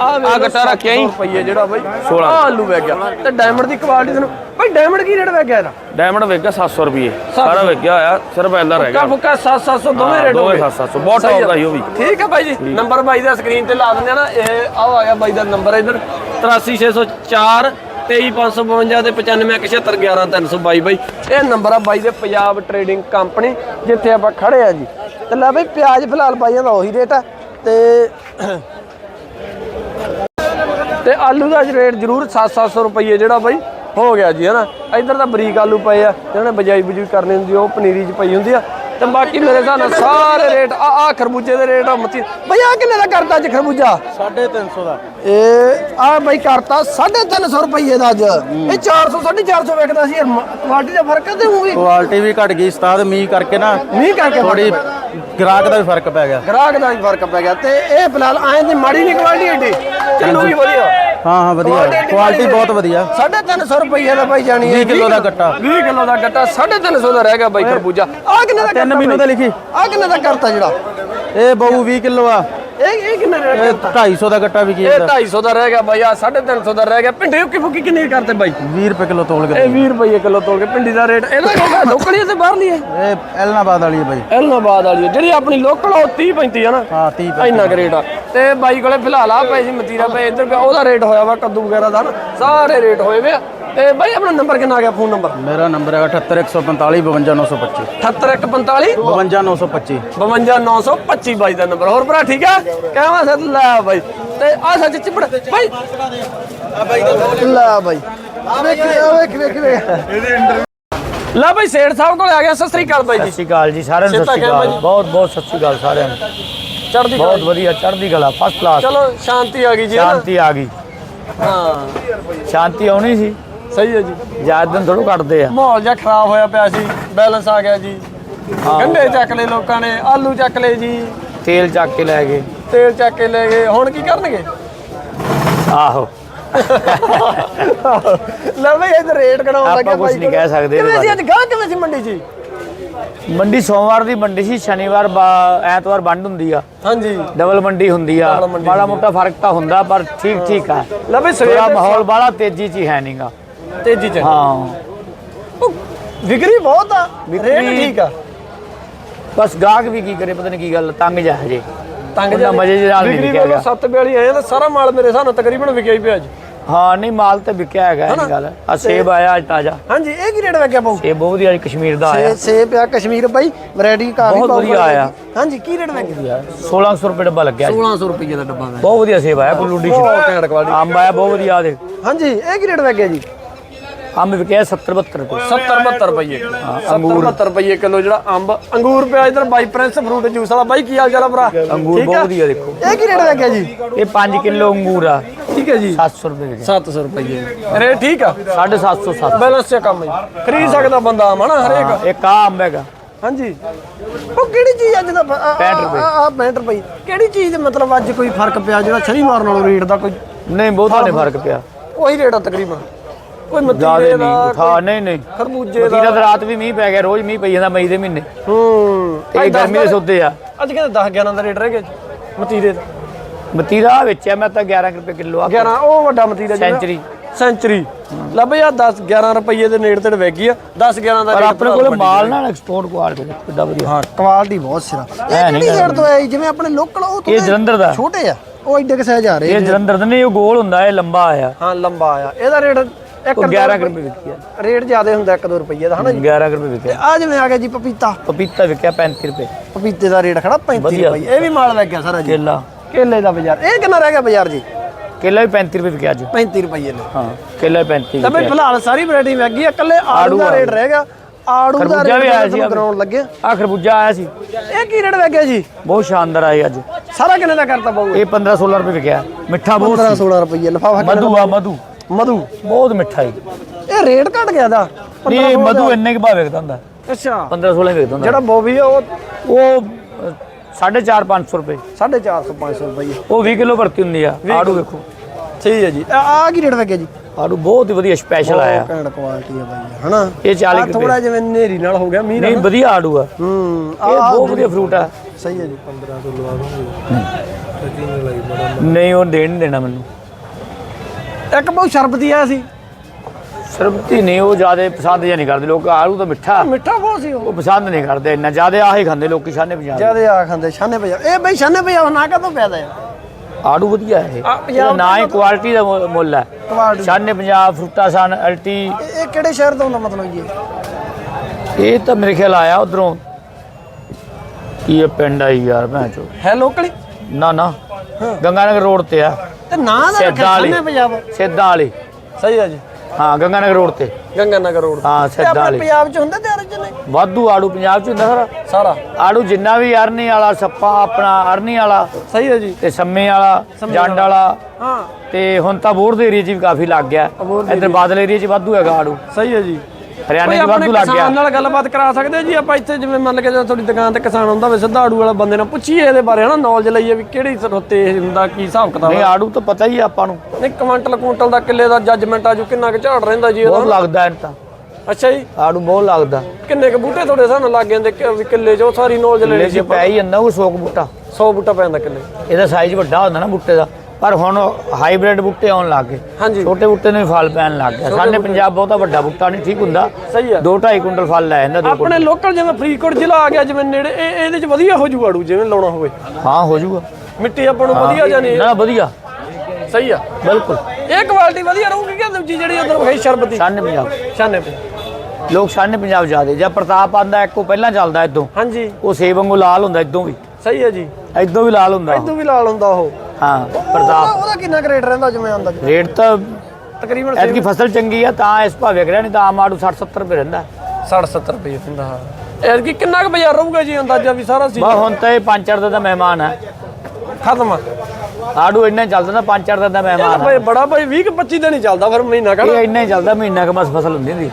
ਆ ਆ ਗੱਟਾ ਰੱਖਿਆ ਹੀ ਰੁਪਏ ਜਿਹੜਾ ਬਾਈ 16 ਆਹ ਆਲੂ ਵਗ ਗਿਆ। ਤੇ ਡਾਇਮੰਡ ਦੀ ਕੁਆਲਿਟੀ ਤੁਹਾਨੂੰ ਬਾਈ ਡਾਇਮੰਡ ਕੀ ਰੇਟ ਗਿਆ ਇਹਦਾ? ਡਾਇਮੰਡ ਗਿਆ 700 ਰੁਪਏ ਸਾਰਾ ਵਿਕ ਗਿਆ ਹੋਇਆ ਸਿਰਫ ਐਲਆਰ ਫੁੱਕਾ ਹੈਗਾ। ਫੁੱਕਾ 700 ਦੋਵੇਂ ਹਾਂ, ਰੇਟ ਹੋ ਗਏ। 700 ਬਹੁਤ ਆ। ਦਾ ਸੀ ਉਹ ਵੀ। ਠੀਕ ਹੈ ਬਾਈ ਜੀ ਨੰਬਰ ਬਾਈ ਦਾ ਸਕਰੀਨ ਤੇ ਲਾ ਦਿੰਦੇ ਆ ਨਾ ਇਹ ਆਹ ਆ ਗਿਆ ਬਾਈ ਦਾ ਨੰਬਰ ਇਧਰ। 83604 23552 ਤੇ 9517111322 ਬਾਈ ਇਹ ਨੰਬਰ ਆ ਬਾਈ ਦੇ ਪੰਜਾਬ ਟਰੇਡਿੰਗ ਕੰਪਨੀ ਜਿੱਥੇ ਆਪਾਂ ਖੜੇ ਆ ਜੀ। ਤੇ ਲੈ ਬਾਈ ਪਿਆਜ਼ ਫਿਲਹਾਲ ਬਾਈਆਂ ਦਾ ਉਹੀ ਰੇਟ ਆ। ਤੇ ਤੇ ਆਲੂ ਦਾ ਰੇਟ ਜ਼ਰੂਰ 7-700 ਰੁਪਏ ਜਿਹੜਾ ਬਾਈ ਹੋ ਗਿਆ ਜੀ ਹਨਾ। ਇੱਧਰ ਤਾਂ ਬਰੀਕ ਆਲੂ ਪਏ ਆ ਜਿਹਨਾਂ ਨੇ ਬਜਾਈ ਬਜੂਈ ਕਰਨੀ ਹੁੰਦੀ ਆ, ਉਹ ਪਨੀਰੀ 'ਚ ਪਈ ਹੁੰਦੀ ਆ। ਤੇ ਬਾਕੀ ਮੇਰੇ ਹਿਸਾਬ ਨਾਲ ਸਾਰੇ ਰੇਟ ਆ ਆ ਖਰਬੂਜੇ ਦੇ ਰੇਟ ਆ ਮਤੀ ਬਈ ਆ ਕਿੰਨੇ ਦਾ ਕਰਤਾ ਅੱਜ ਖਰਬੂਜਾ? 350 ਦਾ। ਇਹ ਆ ਬਈ ਕਰਤਾ 350 ਰੁਪਏ ਦਾ ਅੱਜ। ਇਹ 400 450 ਵਿਕਦਾ ਸੀ ਕੁਆਲਿਟੀ ਦਾ ਫ਼ਰਕ ਹੈ ਤੇ ਉਹ ਵੀ? ਕੁਆਲਿਟੀ ਵੀ ਘਟ ਗਈ ਉਸਤਾਦ ਮੀਂਹ ਕਰਕੇ ਨਾ ਮੀਂਹ ਕਰਕੇ ਥੋੜੀ ਗ੍ਰਾਹਕ ਦਾ ਵੀ ਫ਼ਰਕ ਪੈ ਗਿਆ। ਗ੍ਰਾਹਕ ਦਾ ਵੀ ਫ਼ਰਕ ਪੈ ਗਿਆ ਤੇ ਇਹ ਫਿਲਹਾਲ ਐਂ ਦੀ ਮਾੜੀ ਨਹੀਂ ਕੁਆਲਿਟੀ ਏਡੀ। ਚੱਲੂਗੀ ਵਧੀਆ। ਹਾਂ ਹਾਂ ਵਧੀਆ। ਕੁਆਲਿਟੀ ਬਹੁਤ ਵਧੀਆ। 350 ਰੁਪਏ ਦਾ ਬਾਈ ਜਾਣੀ 20 ਕਿਲੋ ਦਾ ਗੱਟਾ। 20 ਕਿਲੋ ਦਾ ਗੱਟਾ 350 ਦਾ ਰਹਿ ਗਿਆ ਬਾਈ ਖਰਬੂਜਾ। ਆ ਕਿੰਨੇ ਦਾ ਤਿੰਨ ਕਰਤਾ ਮਹੀਨੇ ਦਾ? ਲਿਖੀ। ਆ ਕਿੰਨੇ ਦਾ ਕਰਤਾ ਜਿਹੜਾ? ਇਹ ਬਹੁ 20 ਕਿਲੋ ਆ। ਇਹ ਇਹ ਕਿੰਨੇ ਰੇਟ ਇਹ 250 ਦਾ ਗੱਟਾ ਵੀ ਕੀ ਇਹ 250 ਦਾ ਰਹਿ ਗਿਆ ਬਾਈ ਆ 350 ਦਾ ਰਹਿ ਗਿਆ। ਭਿੰਡੀ ਉੱਕੀ ਫੁੱਕੀ ਕਿੰਨੀ ਕਰਤੇ ਬਾਈ? 20 ਰੁਪਏ ਕਿਲੋ ਤੋਲ ਕੇ ਇਹ 20 ਰੁਪਏ ਕਿਲੋ ਤੋਲ ਕੇ ਭਿੰਡੀ ਦਾ ਰੇਟ। ਇਹਦਾ ਕਿਹੜਾ ਲੋਕਲੀ ਤੇ ਬਾਹਰਲੀ ਹੈ। ਇਹ ਐਲਨਾਬਾਦ ਵਾਲੀ ਹੈ ਬਾਈ। ਐਲਨਾਬਾਦ ਵਾਲੀ ਹੈ। ਜਿਹੜੀ ਆਪਣੀ ਲੋਕਲ ਉਹ 30 35 ਹੈ ਨਾ? ਹਾਂ 30 ਇੰਨਾ ਕੁ ਰੇਟ ਆ। ਤੇ ਬਾਈ ਕੋਲੇ ਫਿਲਹਾਲ ਆ ਪਏ ਸੀ ਮਤੀਰਾ ਪਏ। ਇੱਧਰ ਪਿਆ ਉਹਦਾ ਰੇਟ ਹੋਇਆ ਵਾ ਕੱਦੂ ਵਗੈਰਾ ਦਾ ਨਾ। ਸਾਰੇ ਰੇਟ ਹੋਏ ਵੇ ਆ। ਤੇ ਬਾਈ ਆਪਣਾ ਨੰਬਰ ਕਿੰਨਾ ਆ ਗਿਆ ਫੋਨ ਨੰਬਰ ਮੇਰਾ ਨੰਬਰ ਹੈ 78145 52925 78145 52925 52925 ਬਾਈ ਦਾ ਨੰਬਰ ਹੋਰ ਭਰਾ ਠੀਕ ਆ ਕਹਿਵਾ ਸੱਤ ਲੈ ਬਾਈ ਤੇ ਆ ਸੱਚ ਚਿਪੜ ਬਾਈ ਲੈ ਬਾਈ ਵੇਖ ਵੇਖ ਵੇਖ ਵੇਖ ਲੈ ਬਾਈ ਸੇਠ ਸਾਹਿਬ ਕੋਲ ਆ ਗਿਆ ਸਤਿ ਸ੍ਰੀ ਅਕਾਲ ਬਾਈ ਜੀ ਸਤਿ ਸ਼੍ਰੀ ਅਕਾਲ ਜੀ ਸਾਰਿਆਂ ਨੂੰ ਸਿਹਤਾਂ ਸਤਿ ਸ਼੍ਰੀ ਕਿਵੇਂ ਅਕਾਲ ਜੀ? ਬਹੁਤ ਬਹੁਤ ਸਤਿ ਸ਼੍ਰੀ ਅਕਾਲ ਸਾਰਿਆਂ ਨੂੰ ਚੜ੍ਹਦੀ ਕਲਾ ਬਹੁਤ ਵਧੀਆ ਚੜ੍ਹਦੀ ਕਲਾ ਫਸਟ ਕਲਾਸ ਚਲੋ ਸ਼ਾਂਤੀ ਆ ਗਈ ਜੀ ਹਨਾ? ਸ਼ਾਂਤੀ ਆ ਗਈ ਹਾਂ ਸ਼ਾਂਤੀ ਆਉਣੀ ਸੀ ਸਹੀ ਹੈ ਜੀ। ਯਾਦ ਦਿਨ ਥੋੜੋ ਕੱਟਦੇ ਆ। ਮਾਹੌਲ ਜਿਹਾ ਖਰਾਬ ਹੋਇਆ ਪਿਆ ਸੀ ਬੈਲੈਂਸ ਆ ਗਿਆ ਜੀ। ਗੰਢੇ ਚੱਕ ਲਏ ਲੋਕਾਂ ਨੇ ਆਲੂ ਚੱਕ ਲਏ ਜੀ। ਤੇਲ ਚੱਕ ਕੇ ਲੈ ਗਏ। ਤੇਲ ਚੱਕ ਕੇ ਲੈ ਗਏ। ਹੁਣ ਕੀ ਕਰਨਗੇ? ਆਹੋ। ਲੈ ਬਈ ਇਹ ਰੇਟ ਕਢਾਉਣ ਆਪਾਂ ਲੱਗੇ ਕੁਛ ਨਹੀਂ ਕਹਿ ਸਕਦੇ ਇਹਦੇ ਕਿਵੇਂ ਸੀ ਅੱਜ? ਗਾਹ ਕਿਵੇਂ ਸੀ ਮੰਡੀ 'ਚ? ਮੰਡੀ ਸੋਮਵਾਰ ਦੀ ਮੰਡੀ ਸੀ ਸ਼ਨੀਵਾਰ ਬਾ- ਐਤਵਾਰ ਬੰਦ ਹੁੰਦੀ ਆ। ਹਾਂਜੀ। ਡਬਲ ਮੰਡੀ ਹੁੰਦੀ ਆ। ਮੰਡੀ ਮਾੜਾ ਮੋਟਾ ਫ਼ਰਕ ਤਾਂ ਹੁੰਦਾ ਪਰ ਠੀਕ ਠੀਕ ਆ। ਲੈ ਬਈ ਸਵੇਰ ਥੋੜਾ ਦੇ ਮਾਹੌਲ ਬਾਲਾ ਤੇਜ਼ੀ 'ਚ ਹੀ ਹੈ ਨਹੀਂਗਾ ਤੇਜ਼ੀ 'ਚ। ਹਾਂ। ਉਹ ਵਿਕਰੀ ਬਹੁਤ ਆ ਰੇਟ ਵਿਕਰੀ- ਠੀਕ ਆ। ਬਸ ਗਾਹਕ ਵੀ ਕੀ ਕਰੇ ਪਤਾ ਨਹੀਂ ਕੀ ਗੱਲ ਤੰਗ ਜਾ ਹਜੇ। ਤੰਗ ਉਹਨਾਂ ਮਜ਼ੇ ਜਿਹੇ ਨਾਲ ਨਹੀਂ ਵਿਕਿਆ ਗਿਆ। 7 42 ਆਏ ਤਾਂ ਸਾਰਾ ਮਾਲ ਮੇਰੇ ਨਾਲ ਤਕਰੀਬਨ ਵਿਕਿਆ ਹੀ ਪਿਆ ਅੱਜ। ਹਾਂ ਨਹੀਂ ਮਾਲ ਤੇ ਵਿਕਿਆ ਹੈਗਾ ਇਹ ਗੱਲ। ਆ ਸੇਬ ਆਇਆ ਅੱਜ ਤਾਜ਼ਾ। ਹਾਂਜੀ ਇਹ ਕੀ ਰੇਟ ਵਿਕਿਆ ਪਾਉ ਸੇਬ ਬਹੁਤ ਵਧੀਆ ਅੱਜ ਕਸ਼ਮੀਰ ਦਾ ਆਇਆ। ਸੇਬ ਆ ਕਸ਼ਮੀਰ ਬਾਈ ਵੈਰਾਈਟੀ ਕਾਫੀ ਬਹੁਤ ਵਧੀਆ ਆਇਆ। ਹਾਂਜੀ ਕੀ ਰੇਟ ਵਿਕਿਆ? 1600 ਰੁਪਏ ਡੱਬਾ ਲੱਗਿਆ ਜੀ। 1600 ਰੁਪਏ ਦਾ ਡੱਬਾ ਬਹੁਤ ਵਧੀਆ ਸੇਬ ਆਇਆ ਬੁੱਲੂ ਡੀ ਬਹੁਤ ਘੈਂਟ quality। ਅੰਬ ਆਇਆ ਬਹੁਤ ਵਧੀਆ ਦੇ ਹਾਂਜੀ ਇਹ ਕੀ ਰੇਟ ਵਿਕਿਆ ਜੀ? ਅੰਬ ਵਿਕਿਆ 70 72 ਰੁਪਏ। 70 72 ਰੁਪਏ ਅੰਗੂਰ। 70 ਰੁਪਏ ਕਿਲੋ ਜਿਹੜਾ ਅੰਬ। ਅੰਗੂਰ ਪਿਆ ਇਧਰ ਬਾਈ ਪ੍ਰਿੰਸ ਫਰੂਟ ਜੂਸ ਵਾਲਾ। ਬਾਈ ਕੀ ਹਾਲ ਚਾਲ ਆ ਭਰਾ? ਅੰਗੂਰ ਠੀਕ ਬਹੁਤ ਆ? ਵਧੀਆ ਦੇਖੋ। ਇਹ ਕੀ ਰੇਟ ਵਿਕਿਆ ਜੀ? ਇਹ 5 ਕਿਲੋ ਅੰਗੂਰ ਆ। ਠੀਕ ਹੈ ਜੀ। 700 ਰੁਪਏ ਵਿਕਿਆ 700 ਰੁਪਏ ਰੇਟ ਠੀਕ ਆ? 750 700 ਬੈਲੈਂਸ ਚ ਕੰਮ ਹੈ ਖਰੀਦ ਸਕਦਾ ਬੰਦਾ ਆਮ ਹਨਾ ਹਰੇਕ? ਇੱਕ ਆ ਅੰਬ ਹੈਗਾ। ਹਾਂਜੀ। ਉਹ ਕਿਹੜੀ ਚੀਜ਼ ਅੱਜ ਦਾ 65 ਰੁਪਏ। ਆ 65 ਰੁਪਏ। ਕਿਹੜੀ ਚੀਜ਼ ਦੇ ਮਤਲਬ ਅੱਜ ਕੋਈ ਫ਼ਰਕ ਪਿਆ ਜਿਹੜਾ ਸ਼ਨੀਵਾਰ ਨਾਲੋਂ ਰੇਟ ਦਾ ਕੋਈ? ਨਹੀਂ ਬਹੁਤਾ ਨਹੀਂ ਫ਼ਰਕ ਪਿਆ। ਉਹੀ ਰੇਟ ਆ ਤਕਰੀਬਨ। ਕੋਈ ਮਤੀਰੇ ਨਹੀਂ ਦਾ ਹਾਂ ਨਹੀਂ ਨਹੀਂ। ਖਰਬੂਜੇ ਦਾ ਮਤੀਰਾ ਤਾਂ ਰਾਤ ਵੀ ਮੀਂਹ ਪੈ ਗਿਆ ਰੋਜ਼ ਮੀਂਹ ਪਈ ਜਾਂਦਾ ਮਈ ਦੇ ਮਹੀਨੇ। ਹੂੰ। ਤੇ ਅੱਜ ਗਰਮੀ ਦੇ ਸੌਦੇ ਆ। ਅੱਜ ਕਹਿੰਦੇ 10 11 ਦਾ ਰੇਟ ਰਹਿ ਗਿਆ ਜੀ ਮਤੀਰੇ ਦਾ। ਮਤੀਰਾ ਵੇਚਿਆ ਮੈਂ ਤਾਂ 11 ਰੁਪਏ ਕਿਲੋ ਆ 11 ਉਹ ਵੱਡਾ ਮਤੀਰਾ ਜਿਹੜਾ- ਸੈਂਚਰੀ। ਸੈਂਚਰੀ। ਲੱਭ ਯਾ 10 11 ਰੁਪਏ ਦੇ ਨੇੜੇ ਤੇੜੇ ਵਗ ਗਈ ਆ 10 11 ਦਾ ਪਰ ਆਪਣੇ ਕੋਲ ਮਾਲ ਨਾਲ ਐਕਸਪੋਰਟ ਕੁਆਲਿਟੀ ਕਿੱਡਾ ਵਧੀਆ। ਹਾਂ ਕੁਆਲਿਟੀ ਬਹੁਤ ਸਿਰਾ। ਇਹ ਕਿਹੜੀ ਗੱਲ। ਰੇਟ ਤੋਂ ਆਇਆ ਜੀ? ਜਿਵੇਂ ਆਪਣੇ ਲੋਕਲ ਉਹ ਇਹ ਜਲੰਧਰ ਦਾ। ਛੋਟੇ ਆ ਉਹ ਐਡੇ ਕਿ ਸਾਈਜ਼ ਆ ਰਹੇ ਇਹ ਜਲੰਧਰ ਦਾ ਨਹੀਂ ਉਹ ਗੋਲ ਹੁੰਦਾ ਇਹ ਲੰਬਾ ਆਇਆ। ਹਾਂ ਲੰਬਾ ਆ ਇਹਦਾ ਰੇਟ 1 ਉਹ 11 ਕੁ ਰੁਪਏ ਵਿਕਿਆ। ਰੇਟ ਜ਼ਿਆਦਾ ਹੁੰਦਾ 1-2 ਰੁਪਏ ਦਾ ਹਨਾ ਜੀ? 11 ਕੁ ਰੁਪਏ ਵਿਕਿਆ। ਆ ਜਿਵੇਂ ਆ ਗਿਆ ਜੀ ਪਪੀਤਾ। ਪਪੀਤਾ ਵਿਕਿਆ 35 ਰੁਪਏ। ਪਪੀਤੇ ਦਾ ਰੇਟ ਖੜਾ 35 ਵਧੀਆ। ਰੁਪਏ ਇਹ ਵੀ ਮਾਲ ਵਗ ਗਿਆ ਸਾਰਾ ਜੀ। ਕੇਲਾ। ਕੇਲੇ ਦਾ ਬਾਜ਼ਾਰ। ਇਹ ਕਿੰਨਾ ਰਹਿ ਗਿਆ ਬਾਜ਼ਾਰ ਜੀ? ਕੇਲਾ ਵੀ 35 ਰੁਪਏ ਵਿਕਿਆ ਅੱਜ। 35 ਰੁਪਏ ਨੇ ਹਾਂ ਕੇਲਾ ਵੀ 35 ਤਾਂ ਬਈ ਵਿਕਿਆ। ਫਿਲਹਾਲ ਸਾਰੀ ਵੈਰਾਈਟੀ ਵਗ ਗਈ ਆ ਇਕੱਲੇ ਆੜੂ ਦਾ ਰੇਟ ਰਹਿ ਗਿਆ। ਆੜੂ ਦਾ ਖਰਬੂਜਾ ਵੀ ਆਇਆ ਸੀ ਗਰਾਉਂਡ ਲੱਗੇ। ਆ ਖਰਬੂਜਾ ਆਇਆ ਸੀ। ਇਹ ਕੀ ਰੇਟ ਗਿਆ ਜੀ? ਬਹੁਤ ਸ਼ਾਨਦਾਰ ਆਇਆ ਅੱਜ। ਸਾਰਾ ਕਿੰਨੇ ਦਾ ਕਰਤਾ ਬਾਊ ਇਹ? 15 16 ਰੁਪਏ ਵਿਕਿਆ। ਮਿੱਠਾ ਬਹੁਤ 15 ਸੀ। 16 ਰੁਪਏ ਲਫਾਫਾ ਮਧੂ ਆ ਮਧੂ। ਮਧੂ? ਬਹੁਤ ਮਿੱਠਾ ਹੀ ਇਹ ਰੇਟ ਘਟ ਗਿਆ ਦਾ ਨਹੀਂ ਇਹ ਮਧੂ ਇੰਨੇ ਕੁ ਭਾਅ ਵਿਕਦਾ ਹੁੰਦਾ। ਅੱਛਾ। 15 16 ਵਿਕਦਾ ਹੁੰਦਾ। ਜਿਹੜਾ ਬੋਬੀ ਆ ਉਹ ਉਹ 4.5 500 ਰੁਪਏ। 450 500 ਰੁਪਏ ਉਹ 20 ਕਿਲੋ ਭਰਤੀ ਹੁੰਦੀ ਆ ਆੜੂ ਵੇਖੋ। ਠੀਕ ਹੈ ਜੀ। ਆ ਕੀ ਰੇਟ ਵਗ ਗਿਆ ਜੀ? ਆੜੂ ਬਹੁਤ ਹੀ ਵਧੀਆ ਸਪੈਸ਼ਲ ਆਇਆ। ਘੈਂਟ ਕੁਆਲਿਟੀ ਹੈ ਬਾਈ ਹਨਾ? ਇਹ 40 ਰੁਪਏ। ਥੋੜਾ ਜਿਵੇਂ ਨੇਰੀ ਨਾਲ ਹੋ ਗਿਆ ਮੀਂਹ ਨਹੀਂ ਵਧੀਆ ਆੜੂ ਆ। ਹੂੰ ਇਹ ਬਹੁਤ ਵਧੀਆ ਫਰੂਟ ਆ। ਸਹੀ ਹੈ ਜੀ ਨਹੀਂ। ਉਹ ਦੇਣ ਦੇਣਾ ਮੈਨੂੰ। ਇੱਕ ਬਹੁਤ ਸ਼ਰਬਤੀ ਆਇਆ ਸੀ। ਸਰਬਤੀ ਨਹੀਂ ਉਹ ਜ਼ਿਆਦਾ ਪਸੰਦ ਜਾਂ ਨਹੀਂ ਕਰਦੇ ਲੋਕ ਆੜੂ ਤਾਂ ਮਿੱਠਾ। ਮਿੱਠਾ ਬਹੁਤ ਸੀ ਉਹ। ਉਹ ਪਸੰਦ ਨਹੀਂ ਕਰਦੇ ਇੰਨਾ ਜ਼ਿਆਦਾ ਆਹੀ ਖਾਂਦੇ ਲੋਕੀ ਸ਼ਾਨੇ ਪੰਜਾਬ ਜਿਆਦੇ ਆ ਖਾਂਦੇ ਛਾਨੇ ਪੰਜਾਬ। ਇਹ ਬਈ ਛਾਨੇ ਪੰਜਾਬ ਨਾ ਕਦੋਂ ਪੈਦਾ ਆ ਆੜੂ ਵਧੀਆ ਹੈ ਆ, ਇਹ ਪੰਜਾਬ ਇਹਦਾ ਨਾ ਹੀ ਕੁਆਲਿਟੀ ਦਾ ਮੁੱਲ- ਮੁੱਲ ਹੈ। ਕੁਆਲਿਟੀ। ਸ਼ਾਨੇ ਪੰਜਾਬ ਫਰੂਟਾ ਸਨ ਅਲਟੀ। ਇਹ ਇਹ ਕਿਹੜੇ ਸ਼ਹਿਰ ਦਾ ਹੁੰਦਾ ਮਤਲਬ ਜੀ ਇਹ? ਤਾਂ ਮੇਰੇ ਖਿਆਲ ਆਇਆ ਉਧਰੋਂ। ਕੀ ਇਹ ਪਿੰਡ ਆਈ ਯਾਰ ਮੈਂ ਚੋ। ਹੈ ਲੋਕਲੀ? ਨਾ ਨਾ। ਗੰਗਾਨਗਰ ਰੋਡ ਤੇ ਆ। ਤੇ ਨਾਂ ਦਾ ਸਿੱਧਾ ਰੱਖਿਆ ਵਾਲੀ। ਪੰਜਾਬ। ਸਿੱਧਾਂ ਵਾਲੀ। ਸਹੀ ਹੈ ਜੀ। ਹਾਂ ਗੰਗਾਨਗਰ ਰੋਡ ਤੇ। ਗੰਗਾ ਨਗਰ ਰੋਡ ਹਾਂ ਤੇ ਸਿੱਧਾਂ ਆਪਣੇ ਵਾਲੀ। ਪੰਜਾਬ ਚ ਹੁੰਦੇ ਤੇ ਅਰਜਨ ਵਾਧੂ ਆੜੂ ਪੰਜਾਬ ਚ ਹੁੰਦਾ ਸਾਰਾ। ਸਾਰਾ। ਆੜੂ ਜਿੰਨਾ ਵੀ ਅਰਨੀ ਵਾਲਾ ਸੱਪਾ ਆਪਣਾ ਅਰਨੀ ਵਾਲਾ ਸਹੀ ਹੈ ਜੀ। ਤੇ ਸੰਮੇ ਵਾਲਾ ਜੰਡ ਵਾਲਾ। ਹਾਂ। ਤੇ ਹੁਣ ਤਾਂ ਬੋਰ ਦੇ ਏਰੀਆ 'ਚ ਵੀ ਕਾਫੀ ਲੱਗ ਗਿਆ। ਇੱਧਰ ਬਾਦਲ ਏਰੀਆ 'ਚ ਵਾਧੂ ਹੈਗਾ ਆੜੂ। ਸਹੀ ਹੈ ਜੀ। ਹਰਿਆਣੇ ਆਪਣੇ ਵਾਧੂ ਲੱਗ ਕਿਸਾਨ ਗਿਆ ਨਾਲ ਗੱਲਬਾਤ ਕਰਾ ਸਕਦੇ ਜੀ? ਆਪਾਂ ਇੱਥੇ ਜਿਵੇਂ ਮੰਨ ਕੇ ਜਦੋਂ ਤੁਹਾਡੀ ਦੁਕਾਨ ਤੇ ਕਿਸਾਨ ਆਉਂਦਾ ਹੋਵੇ ਸਿੱਧਾ ਆੜੂ ਵਾਲਾ ਬੰਦੇ ਨਾਲ ਪੁੱਛੀਏ ਇਹਦੇ ਬਾਰੇ ਹਨਾ? ਨੌਲੇਜ ਲਈਏ ਵੀ ਕਿਹੜੀ ਰੁੱਤੇ ਇਹ ਹੁੰਦਾ ਕੀ ਹਿਸਾਬ ਕਿਤਾਬ ਨਹੀਂ ਆੜੂ ਤਾਂ ਪਤਾ ਹੀ ਆਪਾਂ ਨੂੰ। ਨਹੀਂ ਕੁਆਂਟਲ ਕੁਆਂਟਲ ਦਾ ਕਿੱਲੇ ਦਾ ਜੱਜਮੈਂਟ ਆ ਜੋ ਕਿੰਨਾ ਕੁ ਝਾੜ ਰਹਿੰਦਾ ਜੀ ਬਹੁਤ ਲੱਗਦਾ ਇਹ ਤਾਂ। ਅੱਛਾ ਜੀ। ਆੜੂ ਬਹੁਤ ਲੱਗਦਾ। ਕਿੰਨੇ ਕ ਬੂਟੇ ਤੁਹਾਡੇ ਸਾਨੂੰ ਲੱਗ ਜਾਂਦੇ ਕਿੱਲੇ ਚੋਂ ਸਾਰੀ ਨੌਲੇਜ ਲੈਣੀ ਸੀ ਪੈ ਹੀ ਜਾਂਦਾ ਉਹ 100 ਬੂਟਾ। 100 ਬੂਟਾ ਪੈ ਜਾਂਦਾ ਕਿੱਲੇ। ਇਹਦਾ ਸਾਈਜ਼ ਵੱਡਾ ਹੁੰਦਾ ਨਾ ਬੂਟੇ ਦਾ। ਪਰ ਹੁਣ ਹਾਈਬ੍ਰਿਡ ਬੂਟੇ ਆਉਣ ਲੱਗ ਗਏ। ਛੋਟੇ ਬੂਟੇ ਨੂੰ ਫਲ ਪੈਣ ਲੱਗ ਗਿਆ। ਸਾਡੇ ਪੰਜਾਬ ਬਹੁਤਾ ਵੱਡਾ ਬੂਟਾ ਨਹੀਂ ਠੀਕ ਹੁੰਦਾ। ਸਹੀ ਆ। 2.5 ਕੁਇੰਟਲ ਫਲ ਲੈ ਜਾਂਦਾ ਆਪਣੇ ਲੋਕਲ ਜਿਵੇਂ ਫਰੀਦਕੋਟ ਜ਼ਿਲ੍ਹਾ ਆ ਗਿਆ ਜਿਵੇਂ ਨੇੜੇ ਇਹ ਇਹਦੇ ਚ ਵਧੀਆ ਹੋ ਜੂ ਆੜੂ ਜਿਵੇਂ ਲਾਉਣਾ ਹੋਵੇ। ਹਾਂ ਹੋ ਜਾਊਗਾ ਮਿੱਟੀ ਆਪਾਂ ਨੂੰ ਵਧੀਆ ਜਾਨੀ ਨਾ ਵਧੀਆ। ਸਹੀ ਆ। ਬਿਲਕੁਲ। ਇਹ ਕੁਆਲਿਟੀ ਵਧੀਆ ਰਹੂਗੀ ਕਿ ਦੂਜੀ ਜਿਹੜੀ ਉਧਰ ਹੈ ਸ਼ਰਬਤੀ? ਸ਼ਾਨੇ ਪੰਜਾਬ। ਛਾਨੇ ਪੇ ਲੋਕ ਸ਼ਾਨੇ ਪੰਜਾਬ ਜ਼ਿਆਦੇ। ਜਾਂ ਪ੍ਰਤਾਪ ਆਂਦਾ ਇੱਕੋ ਪਹਿਲਾਂ ਚੱਲਦਾ ਇਦੋਂ ਹਾਂਜੀ। ਉਹ ਸੇਬ ਵਾਂਗੂ ਲਾਲ ਹੁੰਦਾ ਇਦੋਂ ਵੀ। ਸਹੀ ਹੈ ਜੀ। ਇਦੋਂ ਵੀ ਲਾਲ ਹੁੰਦਾ। ਤੂੰ ਵੀ ਲਾਲ ਹੁੰਦਾ ਉਹ। ਹਾਂ ਪ੍ਰਤਾਪ। ਉਹਦਾ ਕਿੰਨਾ ਗ੍ਰੇਡ ਰਹਿੰਦਾ ਜਿਵੇਂ ਆਂਦਾ ਰੇਟ ਤਾਂ ਤਕਰੀਬਨ ਐਤਕੀ ਫਸਲ ਚੰਗੀ ਆ ਤਾਂ ਇਸ ਭਾਅ ਵਿਕ ਰਿਹਾ ਨਹੀਂ ਤਾਂ ਆਮ ਆੜੂ 60 70 ਰੁਪਏ ਰਹਿੰਦਾ। 60 70 ਰੁਪਏ ਦਿੰਦਾ ਹਾਂ। ਇਹ ਕੀ ਕਿੰਨਾ ਕੁ ਬਾਜ਼ਾਰ ਰਹੂਗਾ ਜੀ ਅੰਦਾਜ਼ਾ ਵੀ ਸਾਰਾ ਸੀ ਬਾ ਹੁਣ ਤਾਂ ਇਹ ਪੰਜ ਚਾਰ ਦਾ ਤਾਂ ਮਹਿਮਾਨ ਹੈ ਖਤਮ। ਆ ਆੜੂ ਇੰਨਾ ਚੱਲਦਾ ਨਾ ਪੰਜ ਚਾਰ ਦਾ ਤਾਂ ਇਹ ਮਹਿਮਾਨ ਬੜਾ ਭਾਈ 20 ਕੁ 25 ਦਿਨ ਹੀ ਚੱਲਦਾ ਫਿਰ ਮਹੀਨਾ ਇਹ ਕਹਣਾ ਇੰਨਾ ਹੀ ਚੱਲਦਾ ਮਹੀਨਾ ਕੁ ਬਸ ਫਸਲ ਹੁੰਦੀ ਹੁੰਦੀ।